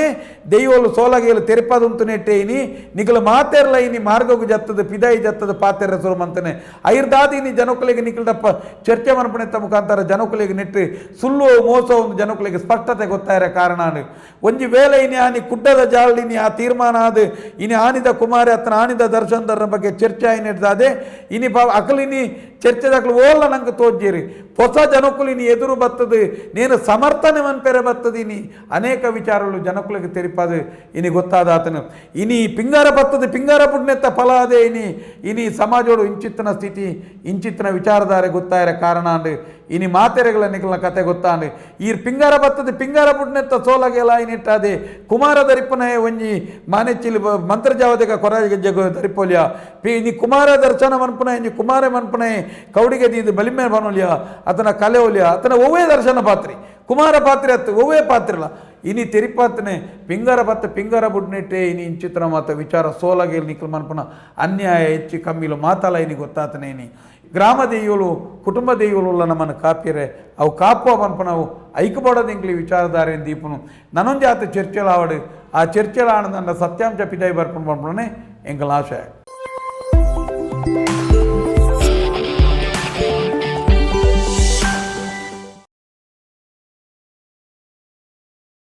ದೆಯ್ಯೋಲು ಸೋಲಾಗೆಲ್ಲ ತೆರಿಪದುಂತು ನೆಟ್ಟೆ ಇನಿ ನಿಖಲು ಮಾತೆರ್ಲ ಇನಿ ಮಾರ್ಗಗು ಜತ್ತದ ಪಿದಾಯಿ ಜತ್ತದ ಪಾತೆರ ಸುರು ಮಂತನೆ ಐರ್ದಾದಿ ಇನಿ ಜನಕುಲಿಗೆ ನಿಖಲ್ಡಪ್ಪ ಚರ್ಚೆ ಮನ್ಪಣೆತ್ತ ಮುಖಾಂತರ ಜನಕುಲಿಗೆ ನೆಟ್ಟು ಸುಳ್ಳು ಮೋಸ ಒಂದು ಜನಕುಲಿಗೆ ಸ್ಪಷ್ಟತೆ ಗೊತ್ತಾಯಿರ ಕಾರಣ ಅಂಡು. ಒಂಜಿ ವೇಳೆ ಇನಿ ಆನಿ ಕುಡ್ಡದ ಜಾಳಿನಿ ಆ ತೀರ್ಮಾನ ಆದ. ಇನಿ ಆನಿದ ಕುಮಾರಿ ಅತ್ತನ ಆನಿದ ದರ್ಶನದರ ಬಗ್ಗೆ ಚರ್ಚೆ ಆಯ್ನಿಡ್ದಾದೆ ಇನಿ ಪಾ ಅಕಲಿನಿ ಚರ್ಚೆದಾಗ್ಲು ಓಲ್ಲ ನಂಗೆ ತೋಜ್ಜೇರಿ. ಹೊಸ ಜನಕುಲು ಇನಿ ಎದುರು ಬರ್ತದೆ ನೀನು ಸಮರ್ಥನೆ ಮನ್ಪೆರೆ ಬರ್ತದಿನಿ ಅನೇಕ ವಿಚಾರಗಳು ಜನಕುಲಿಗೆ ತೆರಿಪಾದ. ಇನಿ ಗೊತ್ತಾದ ಆತನು. ಇನಿ ಪಿಂಗಾರ ಬರ್ತದೆ ಪಿಂಗಾರ ಪುಣ್ಯತ್ತ ಫಲ ಅದೇ ಇನಿ. ಇನಿ ಸಮಾಜೋಡು ಇಂಚಿತ್ತಿನ ಸ್ಥಿತಿ, ಇಂಚಿತ್ತಿನ ವಿಚಾರಧಾರೆ ಗೊತ್ತಾಯಿರ ಕಾರಣ ಅಂದು. ಇನಿ ಮಾತೆರೆಗಳ ನಿಖಲ ಕತೆ ಗೊತ್ತಾನೆ. ಈ ಪಿಂಗಾರ ಬತ್ತದ, ಪಿಂಗಾರ ಬುಡ್ನೆತ್ತ ಸೋಲಗೆಲ್ಲ ಇನಿಟ್ಟಾದೆ ಕುಮಾರ ದರಿಪನೆ ಒಂಜಿ ಮಾನೆಚ್ಚಿಲಿ ಮಂತ್ರಜಾವದೆಗ ಕೊರಾಜಿಗೆ ಜಗ ದರಿಪೋಲ್ಯ. ಪಿ, ಇನಿ ಕುಮಾರ ದರ್ಶನ ಮನ್ಪುನ ಇಂಜಿ ಕುಮಾರ ಮನ್ಪುನೆ ಕೌಡಿಗೆ ದೀದು ಬಲಿಮೆ ಬನೋಲ್ಯ ಅತನ ಕಲೆ ಒಲಿಯ ಅತನ ಒವ್ವೇ ದರ್ಶನ ಪಾತ್ರಿ. ಕುಮಾರ ಪಾತ್ರೆ ಅತ್ತು, ಒವ್ವೇ ಪಾತ್ರಿಲ್ಲ ಇನಿ ತೆರಿಪಾತನೆ, ಪಿಂಗರ ಬತ್ತ, ಪಿಂಗರ ಬುಡ್ನೆಟ್ಟೆ, ಇನಿ ಇಂಚಿತ್ರ ಮಾತ, ವಿಚಾರ ಸೋಲಗೆ ನಿಖಲ್ ಮನ್ಪುನ ಅನ್ಯಾಯ ಹೆಚ್ಚು ಕಮ್ಮಿಲು ಮಾತಲ್ಲ ಇನಿ ಗೊತ್ತಾತನೆ ಇನಿ. ಗ್ರಾಮ ದೇವಿಗಳು ಕುಟುಂಬ ದೆಯ್ಯಲು ನಮ್ಮನ್ನು ಕಾಪಿರೆ. ಅವು ಕಾಪುವ ಮನ್ಪನವು ಐಕ್ಯಪಡೋದಿಂಕ್ಲಿ ವಿಚಾರಧಾರೆ ದೀಪನು. ನನ್ನೊಂದು ಜಾತ ಚರ್ಚೆಲ ಆವಡು. ಆ ಚರ್ಚೆಲ ಆನಂದ ಸತ್ಯಾಂಶ ಪಿತಾಯಿ ಬರ್ಕೊಂಡು ಬಂದ್ಬಿಡೋಣ ಎಂಕಲ್ ಆಶಯ